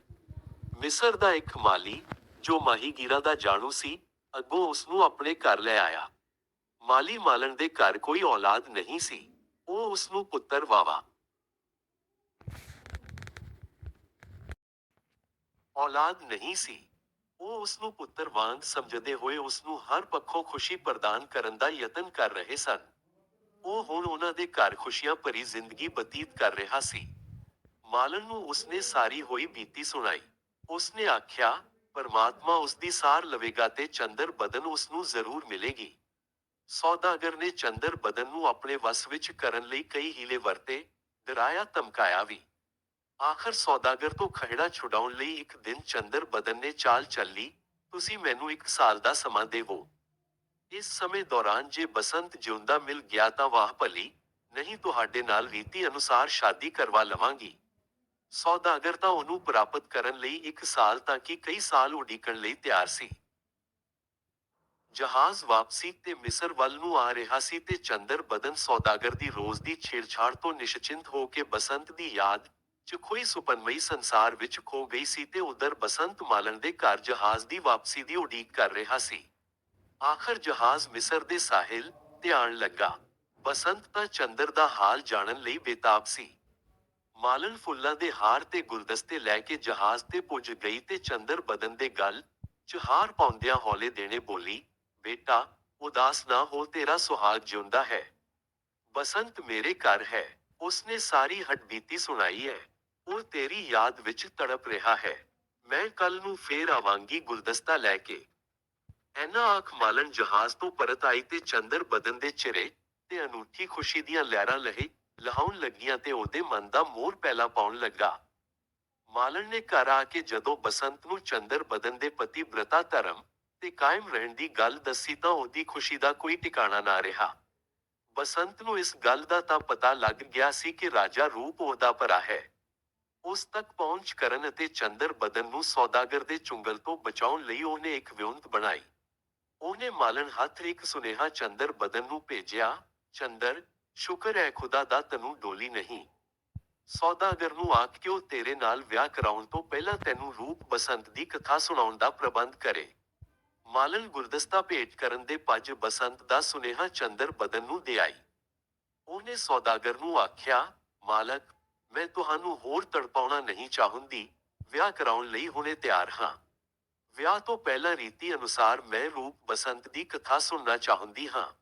ਮਿਸਰ ਦਾ ਇੱਕ ਮਾਲੀ, ਜੋ ਮਾਹੀਗੀਰਾਂ ਦਾ ਜਾਣੂ ਸੀ, ਅੱਗੋਂ ਉਸਨੂੰ ਆਪਣੇ ਘਰ ਲੈ ਆਇਆ। ਮਾਲੀ ਮਾਲਣ ਦੇ ਘਰ ਕੋਈ ਔਲਾਦ ਨਹੀਂ ਸੀ, ਉਹ ਉਸਨੂੰ ਪੁੱਤਰ ਵਾਵਾ ਔਲਾਦ ਨਹੀਂ ਸੀ। ਉਹ ਉਸਨੂੰ ਪੁੱਤਰ ਵਾਂਗ ਸਮਝਦੇ ਹੋਏ ਉਸਨੂੰ ਹਰ ਪੱਖੋਂ ਖੁਸ਼ੀ ਪ੍ਰਦਾਨ ਕਰਨ ਦਾ ਯਤਨ ਕਰ ਰਹੇ ਸਨ। ਉਹ ਹੁਣ ਉਹਨਾਂ ਦੇ ਘਰ ਖੁਸ਼ੀਆਂ ਭਰੀ ਜ਼ਿੰਦਗੀ ਬਤੀਤ ਕਰ ਰਿਹਾ ਸੀ। ਮਾਲਨ ਨੂੰ ਉਸਨੇ ਸਾਰੀ ਹੋਈ ਬੀਤੀ ਸੁਣਾਈ। ਉਸਨੇ ਆਖਿਆ, ਪਰਮਾਤਮਾ ਉਸਦੀ ਸਾਰ ਲਵੇਗਾ ਤੇ ਚੰਦਰ ਬਦਨ ਉਸਨੂੰ ਜ਼ਰੂਰ ਮਿਲੇਗੀ। ਸੌਦਾਗਰ ਨੇ ਚੰਦਰ ਬਦਨ ਨੂੰ ਆਪਣੇ ਵਸ ਵਿੱਚ ਕਰਨ ਲਈ ਕਈ ਹੀਲੇ ਵਰਤੇ, ਡਰਾਇਆ ਧਮਕਾਇਆ ਵੀ। ਆਖਰ ਸੌਦਾਗਰ ਤੋਂ ਖਹਿੜਾ ਛੁਡਾਉਣ ਲਈ ਇੱਕ ਦਿਨ ਚੰਦਰ ਬਦਨ ਨੇ ਚਾਲ ਚੱਲੀ, ਤੁਸੀਂ ਮੈਨੂੰ ਇੱਕ ਸਾਲ ਦਾ ਸਮਾਂ ਦੇਵੋ। ਇਸ ਸਮੇਂ ਦੌਰਾਨ ਜੇ ਬਸੰਤ ਜਿਉਂਦਾ ਮਿਲ ਗਿਆ ਤਾਂ ਵਾਹ ਭਲੀ, ਨਹੀਂ ਤੁਹਾਡੇ ਨਾਲ ਰੀਤੀ ਅਨੁਸਾਰ ਸ਼ਾਦੀ ਕਰਵਾ ਲਵਾਂਗੀ। ਸੌਦਾਗਰ ਤਾਂ ਉਹਨੂੰ ਪ੍ਰਾਪਤ ਕਰਨ ਲਈ ਇੱਕ ਸਾਲ ਤਾਂ ਕਿ ਕਈ ਸਾਲ ਉਡੀਕਣ ਲਈ ਤਿਆਰ ਸੀ। ਜਹਾਜ਼ ਵਾਪਸੀ ਤੇ ਮਿਸਰ ਵੱਲ ਨੂੰ ਆ ਰਿਹਾ ਸੀ ਤੇ ਚੰਦਰ ਬਦਨ ਸੌਦਾਗਰ ਦੀ ਰੋਜ਼ ਦੀ ਛੇੜਛਾੜ ਤੋਂ ਨਿਸ਼ਚਿੰਤ ਹੋ ਕੇ ਬਸੰਤ ਦੀ ਯਾਦ ਚ ਖੋਈ ਸੁਪਨਮਈ ਸੰਸਾਰ ਵਿੱਚ ਖੋ ਗਈ ਸੀ ਤੇ ਉਧਰ ਬਸੰਤ ਮਾਲਣ ਦੇ ਘਰ ਜਹਾਜ਼ ਦੀ ਵਾਪਸੀ ਦੀ ਉਡੀਕ ਕਰ ਰਿਹਾ ਸੀ। ਆਖਰ ਜਹਾਜ਼ ਮਿਸਰ ਦੇ ਸਾਹਿਲ ਤੇ ਆਣ ਲੱਗਾ। ਬਸੰਤ ਤਾਂ ਚੰਦਰ ਦਾ ਹਾਲ ਜਾਣਨ ਲਈ ਬੇਤਾਬ ਸੀ। ਮਾਲਨ ਫੁੱਲਾਂ ਦੇ ਹਾਰ ਤੇ ਗੁਲਦਸਤੇ ਲੈ ਕੇ ਜਹਾਜ਼ ਤੇ ਪੁੱਜ ਗਈ ਤੇ ਚੰਦਰ ਬਦਨ ਦੇ ਗੱਲ ਚ ਹਾਰ ਪਾਉਂਦਿਆਂ ਹੌਲੇ ਦੇਣੇ ਬੋਲੀ, ਬੇਟਾ, ਉਦਾਸ ਨਾ ਹੋ, ਤੇਰਾ ਸੁਹਾਗ ਜਿਉਂਦਾ ਹੈ। ਬਸੰਤ ਮੇਰੇ ਘਰ ਹੈ, ਉਸਨੇ ਸਾਰੀ ਹਟਬੀਤੀ ਸੁਣਾਈ ਹੈ। ਉਹ ਤੇਰੀ ਯਾਦ ਵਿੱਚ ਤੜਪ ਰਿਹਾ ਹੈ। ਮੈਂ ਕੱਲ ਨੂੰ ਫੇਰ ਆਵਾਂਗੀ ਗੁਲਦਸਤਾ ਲੈ ਕੇ। ਐਨਾ ਆਖ ਮਾਲਣ ਜਹਾਜ਼ ਤੋਂ ਪਰਤ ਆਈ ਤੇ ਚੰਦਰ ਬਦਨ ਦੇ ਚਿਹਰੇ ਤੇ ਅਨੂਠੀ ਖੁਸ਼ੀ ਦੀਆਂ ਲਹਿਰਾਂ ਲਹੇ ਲਹਾਉਣ ਲੱਗੀਆਂ ਤੇ ਉਹਦੇ ਮਨ ਦਾ ਮੋਰ ਪੈਲਾ ਪਾਉਣ ਲੱਗਾ। ਮਾਲਨ ਨੇ ਘਰ ਆ ਕੇ ਜਦੋਂ ਬਸੰਤ ਨੂੰ ਚੰਦਰ ਬਦਨ ਦੇ ਪਤੀ ਬ੍ਰਤਾ ਧਰਮ ਤੇ ਕਾਇਮ ਰਹਿਣ ਦੀ ਗੱਲ ਦੱਸੀ ਤਾਂ ਉਹਦੀ ਖੁਸ਼ੀ ਦਾ ਕੋਈ ਟਿਕਾਣਾ ਨਾ ਰਿਹਾ। ਬਸੰਤ ਨੂੰ ਇਸ ਗੱਲ ਦਾ ਤਾਂ ਪਤਾ ਲੱਗ ਗਿਆ ਸੀ ਕਿ ਰਾਜਾ ਰੂਪ ਉਹਦਾ ਭਰਾ ਹੈ। ਉਸ ਤੱਕ ਪਹੁੰਚ ਕਰਨ ਅਤੇ ਚੰਦਰ ਬਦਨ ਨੂੰ ਸੌਦਾਗਰ ਦੇ ਚੁੰਗਲ ਤੋਂ ਬਚਾਉਣ ਲਈ ਉਹਨੇ ਇੱਕ ਵਿਉਂਤ ਬਣਾਈ। ਉਹਨੇ ਮਾਲਣ ਹੱਥ ਇੱਕ ਸੁਨੇਹਾ ਚੰਦਰ ਬਦਨ ਨੂੰ ਭੇਜਿਆ, ਚੰਦਰ, ਸ਼ੁਕਰ ਹੈ ਖੁਦਾ ਦਾ ਤੈਨੂੰ ਡੋਲੀ ਨਹੀਂ। ਸੌਦਾਗਰ ਨੂੰ ਆਖ ਕੇ ਉਹ ਤੇਰੇ ਨਾਲ ਵਿਆਹ ਕਰਾਉਣ ਤੋਂ ਪਹਿਲਾਂ ਤੈਨੂੰ ਰੂਪ ਬਸੰਤ ਦੀ ਕਥਾ ਸੁਣਾਉਣ ਦਾ ਪ੍ਰਬੰਧ ਕਰੇ। ਮਾਲਨ ਗੁਰਦਸਤਾ ਭੇਟ ਕਰਨ ਦੇ ਪੱਜ ਬਸੰਤ ਦਾ ਸੁਨੇਹਾ ਚੰਦਰ ਬਦਨ ਨੂੰ ਦੇ ਆਈ। ਉਹਨੇ ਸੌਦਾਗਰ ਨੂੰ ਆਖਿਆ, ਮਾਲਕ ਮੈਂ ਤੁਹਾਨੂੰ ਹੋਰ ਤੜਪਾਉਣਾ ਨਹੀਂ ਚਾਹੁੰਦੀ, ਵਿਆਹ ਕਰਾਉਣ ਲਈ ਹੁਣੇ ਤਿਆਰ ਹਾਂ। ਵਿਆਹ ਤੋਂ ਪਹਿਲਾਂ ਰੀਤੀ ਅਨੁਸਾਰ ਮੈਂ ਰੂਪ ਬਸੰਤ ਦੀ ਕਥਾ ਸੁਣਨਾ ਚਾਹੁੰਦੀ ਹਾਂ।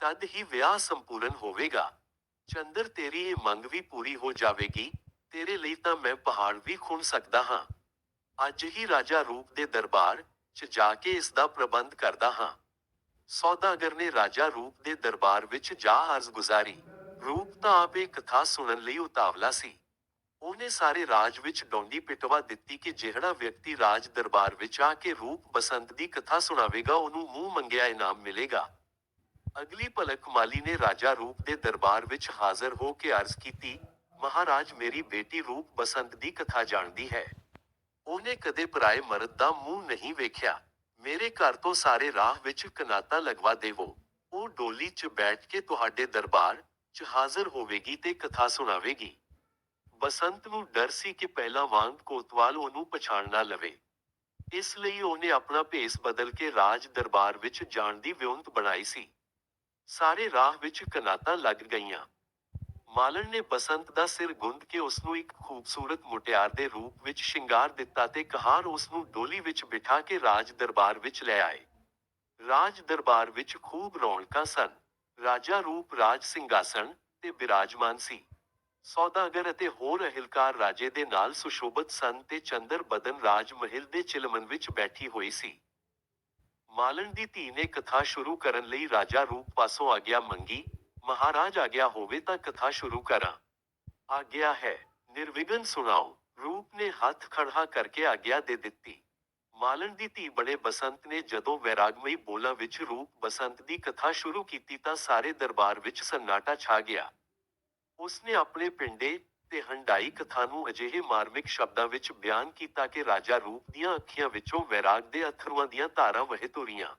ਤਦ ਹੀ ਵਿਆਹ ਸੰਪੂਰਨ ਹੋਵੇਗਾ। ਚੰਦਰ, ਤੇਰੀ ਇਹ ਮੰਗ ਵੀ ਪੂਰੀ ਹੋ ਜਾਵੇਗੀ। ਤੇਰੇ ਲਈ ਤਾਂ ਮੈਂ ਪਹਾੜ ਵੀ ਖੁਣ ਸਕਦਾ ਹਾਂ। ਅੱਜ ਹੀ ਰਾਜਾ ਰੂਪ ਦੇ ਦਰਬਾਰ 'ਚ ਜਾ ਕੇ ਇਸ ਦਾ ਪ੍ਰਬੰਧ ਕਰਦਾ ਹਾਂ। ਸੌਦਾਗਰ ਨੇ ਰਾਜਾ ਰੂਪ ਦੇ ਦਰਬਾਰ ਵਿੱਚ ਜਾ ਅਰਜ਼ ਗੁਜ਼ਾਰੀ। ਰੂਪ ਤਾਂ ਆਪ ਇਹ ਕਥਾ ਸੁਣਨ ਲਈ ਉਤਾਵਲਾ ਸੀ। ਉਹਨੇ ਸਾਰੇ ਰਾਜ ਵਿੱਚ ਡੋਂਡੀ ਪਿਟਵਾ ਦਿੱਤੀ ਕਿ ਜਿਹੜਾ ਵਿਅਕਤੀ ਰਾਜ ਦਰਬਾਰ ਵਿੱਚ ਆ ਕੇ ਰੂਪ ਬਸੰਤ ਦੀ ਕਥਾ ਸੁਣਾਵੇਗਾ, ਉਹਨੂੰ ਮੂੰਹ ਮੰਗਿਆ ਇਨਾਮ ਮਿਲੇਗਾ। ਅਗਲੀ ਪਲਕ ਮਾਲੀ ਨੇ ਰਾਜਾ ਰੂਪ ਦੇ ਦਰਬਾਰ ਵਿੱਚ ਹਾਜ਼ਰ ਹੋ ਕੇ ਅਰਜ਼ ਕੀਤੀ, ਮਹਾਰਾਜ, ਮੇਰੀ ਬੇਟੀ ਰੂਪ ਬਸੰਤ ਦੀ ਕਥਾ ਜਾਣਦੀ ਹੈ। ਉਹਨੇ ਕਦੇ ਪਰਾਏ ਮਰਦ ਦਾ ਮੂੰਹ ਨਹੀਂ ਵੇਖਿਆ। ਮੇਰੇ ਘਰ ਤੋਂ ਸਾਰੇ ਰਾਹ ਵਿੱਚ ਕਨਾਤਾ ਲਗਵਾ ਦੇਵੋ। ਉਹ ਡੋਲੀ 'ਚ ਬੈਠ ਕੇ ਤੁਹਾਡੇ ਦਰਬਾਰ 'ਚ ਹਾਜ਼ਰ ਹੋਵੇਗੀ ਤੇ ਕਥਾ ਸੁਣਾਵੇਗੀ। ਬਸੰਤ ਨੂੰ ਡਰ ਸੀ ਕਿ ਪਹਿਲਾਂ ਵਾਂਗ ਕੋਤਵਾਲ ਉਹਨੂੰ ਪਛਾਣ ਨਾ ਲਵੇ। ਇਸ ਲਈ ਉਹਨੇ ਆਪਣਾ ਭੇਸ ਬਦਲ ਕੇ ਰਾਜ ਦਰਬਾਰ ਵਿੱਚ ਜਾਣ ਦੀ ਵਿਉਂਤ ਬਣਾਈ ਸੀ। ਸਾਰੇ ਰਾਹ ਵਿੱਚ ਕਨਾਤਾਂ ਲੱਗ ਗਈਆਂ। ਮਾਲਣ ਨੇ ਬਸੰਤ ਦਾ ਸਿਰ ਗੁੰਦ ਕੇ ਉਸਨੂੰ ਇੱਕ ਖੂਬਸੂਰਤ ਮੁਟਿਆਰ ਦੇ ਰੂਪ ਵਿੱਚ ਸ਼ਿੰਗਾਰ ਦਿੱਤਾ ਤੇ ਕਹਾਰ ਉਸਨੂੰ ਡੋਲੀ ਵਿੱਚ ਬਿਠਾ ਕੇ ਰਾਜ ਦਰਬਾਰ ਵਿੱਚ ਲੈ ਆਏ। ਰਾਜ ਦਰਬਾਰ ਵਿੱਚ ਖੂਬ ਰੌਣਕਾਂ ਸਨ। ਰਾਜਾ ਰੂਪ ਰਾਜ ਸਿੰਘਾਸਣ ਤੇ ਬਿਰਾਜਮਾਨ ਸੀ। ਸੌਦਾਗਰ ਅਤੇ ਹੋਰ ਅਹਿਲਕਾਰ ਰਾਜੇ ਦੇ ਨਾਲ ਸੁਸ਼ੋਭਤ ਸਨ ਤੇ ਚੰਦਰ ਬਦਨ ਰਾਜ ਮਹਿਲ ਦੇ ਚਿਲਮਨ ਵਿੱਚ ਬੈਠੀ ਹੋਈ ਸੀ। ਮਾਲਣ ਦੀ ਧੀ ਨੇ ਕਥਾ ਸ਼ੁਰੂ ਕਰਨ ਲਈ ਰਾਜਾ ਰੂਪ ਪਾਸੋਂ ਆਗਿਆ ਮੰਗੀ, ਮਹਾਰਾਜ, ਆਗਿਆ ਹੋਵੇ ਤਾਂ ਕਥਾ ਸ਼ੁਰੂ ਕਰਾਂ। ਆਗਿਆ ਹੈ, ਨਿਰਵਿਘਨ ਸੁਣਾਓ। ਰੂਪ ਨੇ ਹੱਥ ਖੜਾ ਕਰਕੇ ਆਗਿਆ ਦੇ ਦਿੱਤੀ। ਮਾਲਣ ਦੀ ਧੀ ਬਣੇ ਬਸੰਤ ਨੇ ਜਦੋਂ ਵੈਰਾਗਮਈ ਬੋਲਾਂ ਵਿੱਚ ਰੂਪ ਬਸੰਤ ਦੀ ਕਥਾ ਸ਼ੁਰੂ ਕੀਤੀ ਤਾਂ ਸਾਰੇ ਦਰਬਾਰ ਵਿੱਚ ਸੰਨਾਟਾ ਛਾ ਗਿਆ। ਉਸਨੇ ਆਪਣੇ ਪਿੰਡੇ ਤੇ ਹੰਡਾਈ ਕਥਾ ਨੂੰ ਅਜਿਹੇ ਮਾਰਮਿਕ ਸ਼ਬਦਾਂ ਵਿੱਚ ਬਿਆਨ ਕੀਤਾ ਕਿ ਰਾਜਾ ਰੂਪ ਦੀਆਂ ਅੱਖੀਆਂ ਵਿੱਚੋਂ ਵੈਰਾਗ ਦੇ ਅਥਰੂਆਂ ਦੀਆਂ ਧਾਰਾਂ ਵਹਿ ਤੁਰੀਆਂ।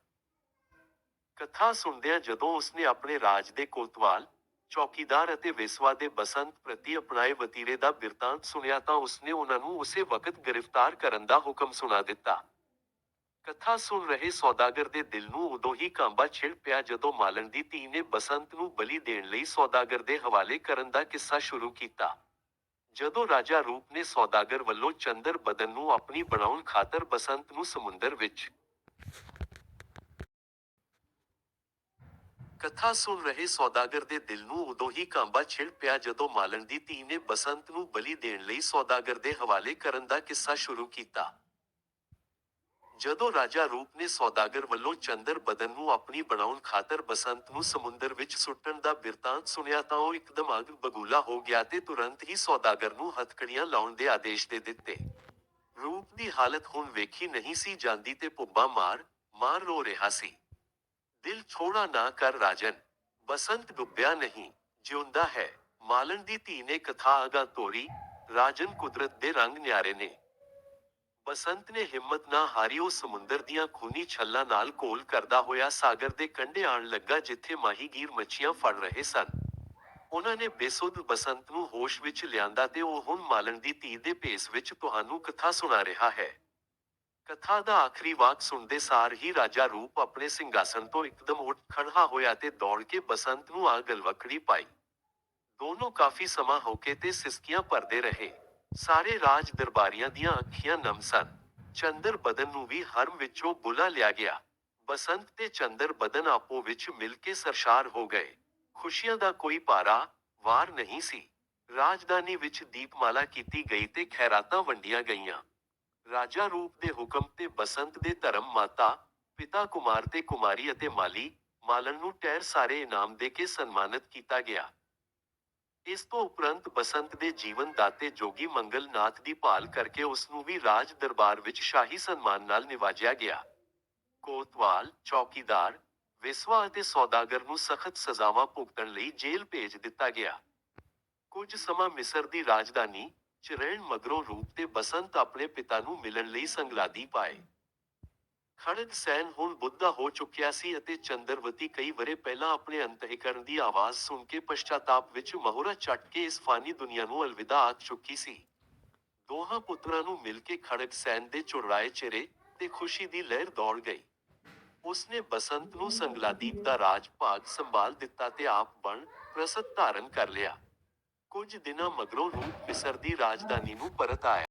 ਕਥਾ ਸੁਣਦਿਆਂ ਜਦੋਂ ਉਸਨੇ ਆਪਣੇ ਰਾਜ ਦੇ ਕੋਤਵਾਲ ਚੌਕੀਦਾਰ ਅਤੇ ਵੇਸਵਾ ਦੇ ਬਸੰਤ ਪ੍ਰਤੀ ਅਪਣਾਏ ਵਤੀਰੇ ਦਾ ਬਿਰਤਾਂਤ ਸੁਣਿਆ ਤਾਂ ਉਸਨੇ ਉਹਨਾਂ ਨੂੰ ਉਸੇ ਵਕਤ ਗ੍ਰਿਫਤਾਰ ਕਰਨ ਦਾ ਹੁਕਮ ਸੁਣਾ ਦਿੱਤਾ। ਕਥਾ ਸੁਣ ਰਹੇ ਸੌਦਾਗਰ ਦੇ ਦਿਲ ਨੂੰ ਉਦੋਂ ਹੀ ਕਾਂਬਾ ਛਿੜ ਪਿਆ ਜਦੋਂ ਮਾਲਣ ਦੀ ਧੀ ਨੇ ਬਸੰਤ ਨੂੰ ਬਲੀ ਦੇਣ ਲਈ ਸੌਦਾਗਰ ਦੇ ਹਵਾਲੇ ਕਰਨ ਦਾ ਕਿੱਸਾ ਸ਼ੁਰੂ ਕੀਤਾ। ਜਦੋਂ ਰਾਜਾ ਰੂਪ ਨੇ ਸੌਦਾਗਰ ਵੱਲੋਂ ਚੰਦਰ ਬਦਨ ਨੂੰ ਆਪਣੀ ਬਣਾਉਣ ਖਾਤਰ ਬਸੰਤ ਨੂੰ ਸਮੁੰਦਰ ਵਿੱਚ ਕਥਾ ਸੁਣ ਰਹੇ ਸੌਦਾਗਰ ਦੇ ਦਿਲ ਨੂੰ ਉਦੋਂ ਹੀ ਕਾਂਬਾ ਛਿੜ ਪਿਆ ਜਦੋਂ ਮਾਲਣ ਦੀ ਧੀ ਨੇ ਬਸੰਤ ਨੂੰ ਬਲੀ ਦੇਣ ਲਈ ਸੌਦਾਗਰ ਦੇ ਹਵਾਲੇ ਕਰਨ ਦਾ ਕਿੱਸਾ ਸ਼ੁਰੂ ਕੀਤਾ। ਜਦੋਂ ਰਾਜਾ ਰੂਪ ਨੇ ਸੌਦਾਗਰ ਵੱਲੋਂ ਚੰਦਰ ਬਦਨ ਨੂੰ ਆਪਣੀ ਬਣਾਉਣ ਖਾਤਰ ਬਸੰਤ ਨੂੰ ਸਮੁੰਦਰ ਵਿੱਚ ਸੁੱਟਣ ਦਾ ਬਿਰਤਾਂਤ ਸੁਣਿਆ ਤਾਂ ਉਹ ਇੱਕਦਮ ਅੱਗ ਬਗੂਲਾ ਹੋ ਗਿਆ ਤੇ ਤੁਰੰਤ ਹੀ ਸੌਦਾਗਰ ਨੂੰ ਹੱਥਕੜੀਆਂ ਲਾਉਣ ਦੇ ਆਦੇਸ਼ ਦੇ ਦਿੱਤੇ। ਰੂਪ ਦੀ ਹਾਲਤ ਹੁਣ ਵੇਖੀ ਨਹੀਂ ਸੀ ਜਾਂਦੀ ਤੇ ਪੁੱਬਾ ਮਾਰ ਮਾਰ ਰੋ ਰਿਹਾ ਸੀ। ਦਿਲ ਛੋੜਾ ਨਾ ਕਰ ਰਾਜਨ, ਬਸੰਤ ਡੁੱਬਿਆ ਨਹੀਂ, ਜਿਉਂਦਾ ਹੈ। ਮਾਲਣ ਦੀ ਧੀ ਨੇ ਕਥਾ ਅਗਾ ਤੋਰੀ, ਰਾਜਨ ਕੁਦਰਤ ਦੇ ਰੰਗ ਨਿਆਰੇ ਨੇ। ਬਸੰਤ ਨੇ ਹਿੰਮਤ ਨਾ ਹਾਰੀ, ਉਹ ਸਮੁੰਦਰ ਦੀਆਂ ਖੂਨੀ ਛੱਲਾਂ ਨਾਲ ਕੋਲ ਕਰਦਾ ਹੋਇਆ ਸਾਗਰ ਦੇ ਕੰਢੇ ਆਣ ਲੱਗਾ, ਜਿੱਥੇ ਮਾਹੀਗੀਰ ਮੱਛੀਆਂ ਫੜ ਰਹੇ ਸਨ। ਉਹਨਾਂ ਨੇ ਬੇਸੁੱਧ ਬਸੰਤ ਨੂੰ ਹੋਸ਼ ਵਿੱਚ ਲਿਆਂਦਾ ਤੇ ਉਹ ਹੁਣ ਮਾਲਣ ਦੀ ਧੀ ਦੇ ਭੇਸ ਵਿੱਚ ਤੁਹਾਨੂੰ ਕਥਾ ਸੁਣਾ ਰਿਹਾ ਹੈ। ਕਥਾ ਦਾ ਆਖਰੀ ਵਾਕ ਸੁਣਦੇ ਸਾਰ ਹੀ ਰਾਜਾ ਰੂਪ ਆਪਣੇ ਸਿੰਘਾਸਣ ਤੋਂ ਇੱਕਦਮ ਉੱਠ ਖੜਾ ਹੋਇਆ ਤੇ ਦੌੜ ਕੇ ਬਸੰਤ ਨੂੰ ਆ ਗਲਵਕੜੀ ਪਾਈ। ਦੋਨੋਂ ਕਾਫੀ ਸਮਾਂ ਹੋ ਕੇ ਤੇ ਸਿਸਕੀਆਂ ਭਰਦੇ ਰਹੇ। ਸਾਰੇ ਰਾਜ ਦਰਬਾਰੀਆਂ ਦੀਆਂ ਅੱਖੀਆਂ ਨਮ ਸਨ। ਚੰਦਰ ਬਦਨ ਨੂੰ ਵੀ ਹਰਮ ਵਿੱਚੋਂ ਬੁਲਾ ਲਿਆ ਗਿਆ। ਬਸੰਤ ਤੇ ਚੰਦਰ ਬਦਨ ਆਪੋ ਵਿੱਚ ਮਿਲ ਕੇ ਸਰਸ਼ਾਰ ਹੋ ਗਏ। ਖੁਸ਼ੀਆਂ ਦਾ ਕੋਈ ਪਾਰਾ ਵਾਰ ਨਹੀਂ ਸੀ। ਰਾਜਧਾਨੀ ਵਿੱਚ ਦੀਪਮਾਲਾ ਕੀਤੀ ਗਈ ਤੇ ਖੈਰਾਤਾਂ ਵੰਡੀਆਂ ਗਈਆਂ। ਰਾਜਾ ਰੂਪ ਦੇ ਹੁਕਮ ਤੇ ਬਸੰਤ ਦੇ ਧਰਮ ਮਾਤਾ, ਪਿਤਾ ਕੁਮਾਰ ਤੇ ਕੁਮਾਰੀ ਅਤੇ ਮਾਲੀ ਮਾਲਣ ਨੂੰ ਟਹਿਰ ਸਾਰੇ ਇਨਾਮ ਦੇ ਕੇ ਸਨਮਾਨਿਤ ਕੀਤਾ ਗਿਆ। ਇਸ ਤੋਂ ਉਪਰੰਤ ਬਸੰਤ ਦੇ ਜੀਵਨ ਦਾਤੇ ਜੋਗੀ ਮੰਗਲ ਨਾਥ ਦੀ ਭਾਲ ਕਰਕੇ ਉਸ ਨੂੰ ਵੀ ਰਾਜ ਦਰਬਾਰ ਵਿੱਚ ਸ਼ਾਹੀ ਸਨਮਾਨ ਨਾਲ ਨਿਵਾਜਿਆ ਗਿਆ। ਕੋਤਵਾਲ, ਚੌਕੀਦਾਰ, ਵਿਸਵਾ ਅਤੇ ਸੌਦਾਗਰ ਨੂੰ ਸਖਤ ਸਜ਼ਾਵਾਂ ਭੁਗਤਣ ਲਈ ਜੇਲ੍ਹ ਭੇਜ ਦਿੱਤਾ ਗਿਆ। ਕੁਝ ਸਮਾਂ ਮਿਸਰ ਦੀ ਰਾਜਧਾਨੀ ਚ ਮਗਰੋਂ ਰੂਪ ਤੇ ਬਸੰਤ ਆਪਣੇ ਪਿਤਾ ਨੂੰ ਮਿਲਣ ਲਈ ਸੰਗਲਾਦੀਪ ਆਏ ਖੜਗ ਸੈਨ ਹੁਣ ਬੁੱਧਾ ਹੋ ਚੁੱਕਿਆ ਸੀ ਅਤੇ ਚੰਦਰਵਤੀ ਕਈ ਵਰੇ ਪਹਿਲਾਂ ਆਪਣੇ ਅੰਤਹਿਕਰਨ ਦੀ ਆਵਾਜ਼ ਸੁਣ ਕੇ ਪਛਤਾਤਾਪ ਵਿੱਚ ਮਹੁਰਾ ਚੱਟ ਕੇ ਇਸ ਫਾਨੀ ਦੁਨੀਆ ਨੂੰ ਅਲਵਿਦਾ ਆਖ ਚੁੱਕੀ ਸੀ। ਦੋਹਾਂ ਪੁੱਤਰਾਂ ਨੂੰ ਮਿਲ ਕੇ ਖੜਗ ਸੈਨ ਦੇ ਚੁਰਾਏ ਚਿਹਰੇ ਤੇ ਖੁਸ਼ੀ ਦੀ ਲਹਿਰ ਦੌੜ ਗਈ। ਉਸਨੇ ਬਸੰਤ ਨੂੰ ਸੰਗਲਾਦੀਪ ਦਾ ਰਾਜ ਭਾਗ ਸੰਭਾਲ ਦਿੱਤਾ ਤੇ ਆਪ ਬਣ ਪ੍ਰਸਤ ਧਾਰਨ ਕਰ ਲਿਆ। ਕੁਝ ਦਿਨਾਂ ਮਗਰੋਂ ਰੂਪ ਮਿਸਰ ਦੀ ਰਾਜਧਾਨੀ ਨੂੰ ਪਰਤ ਆਇਆ।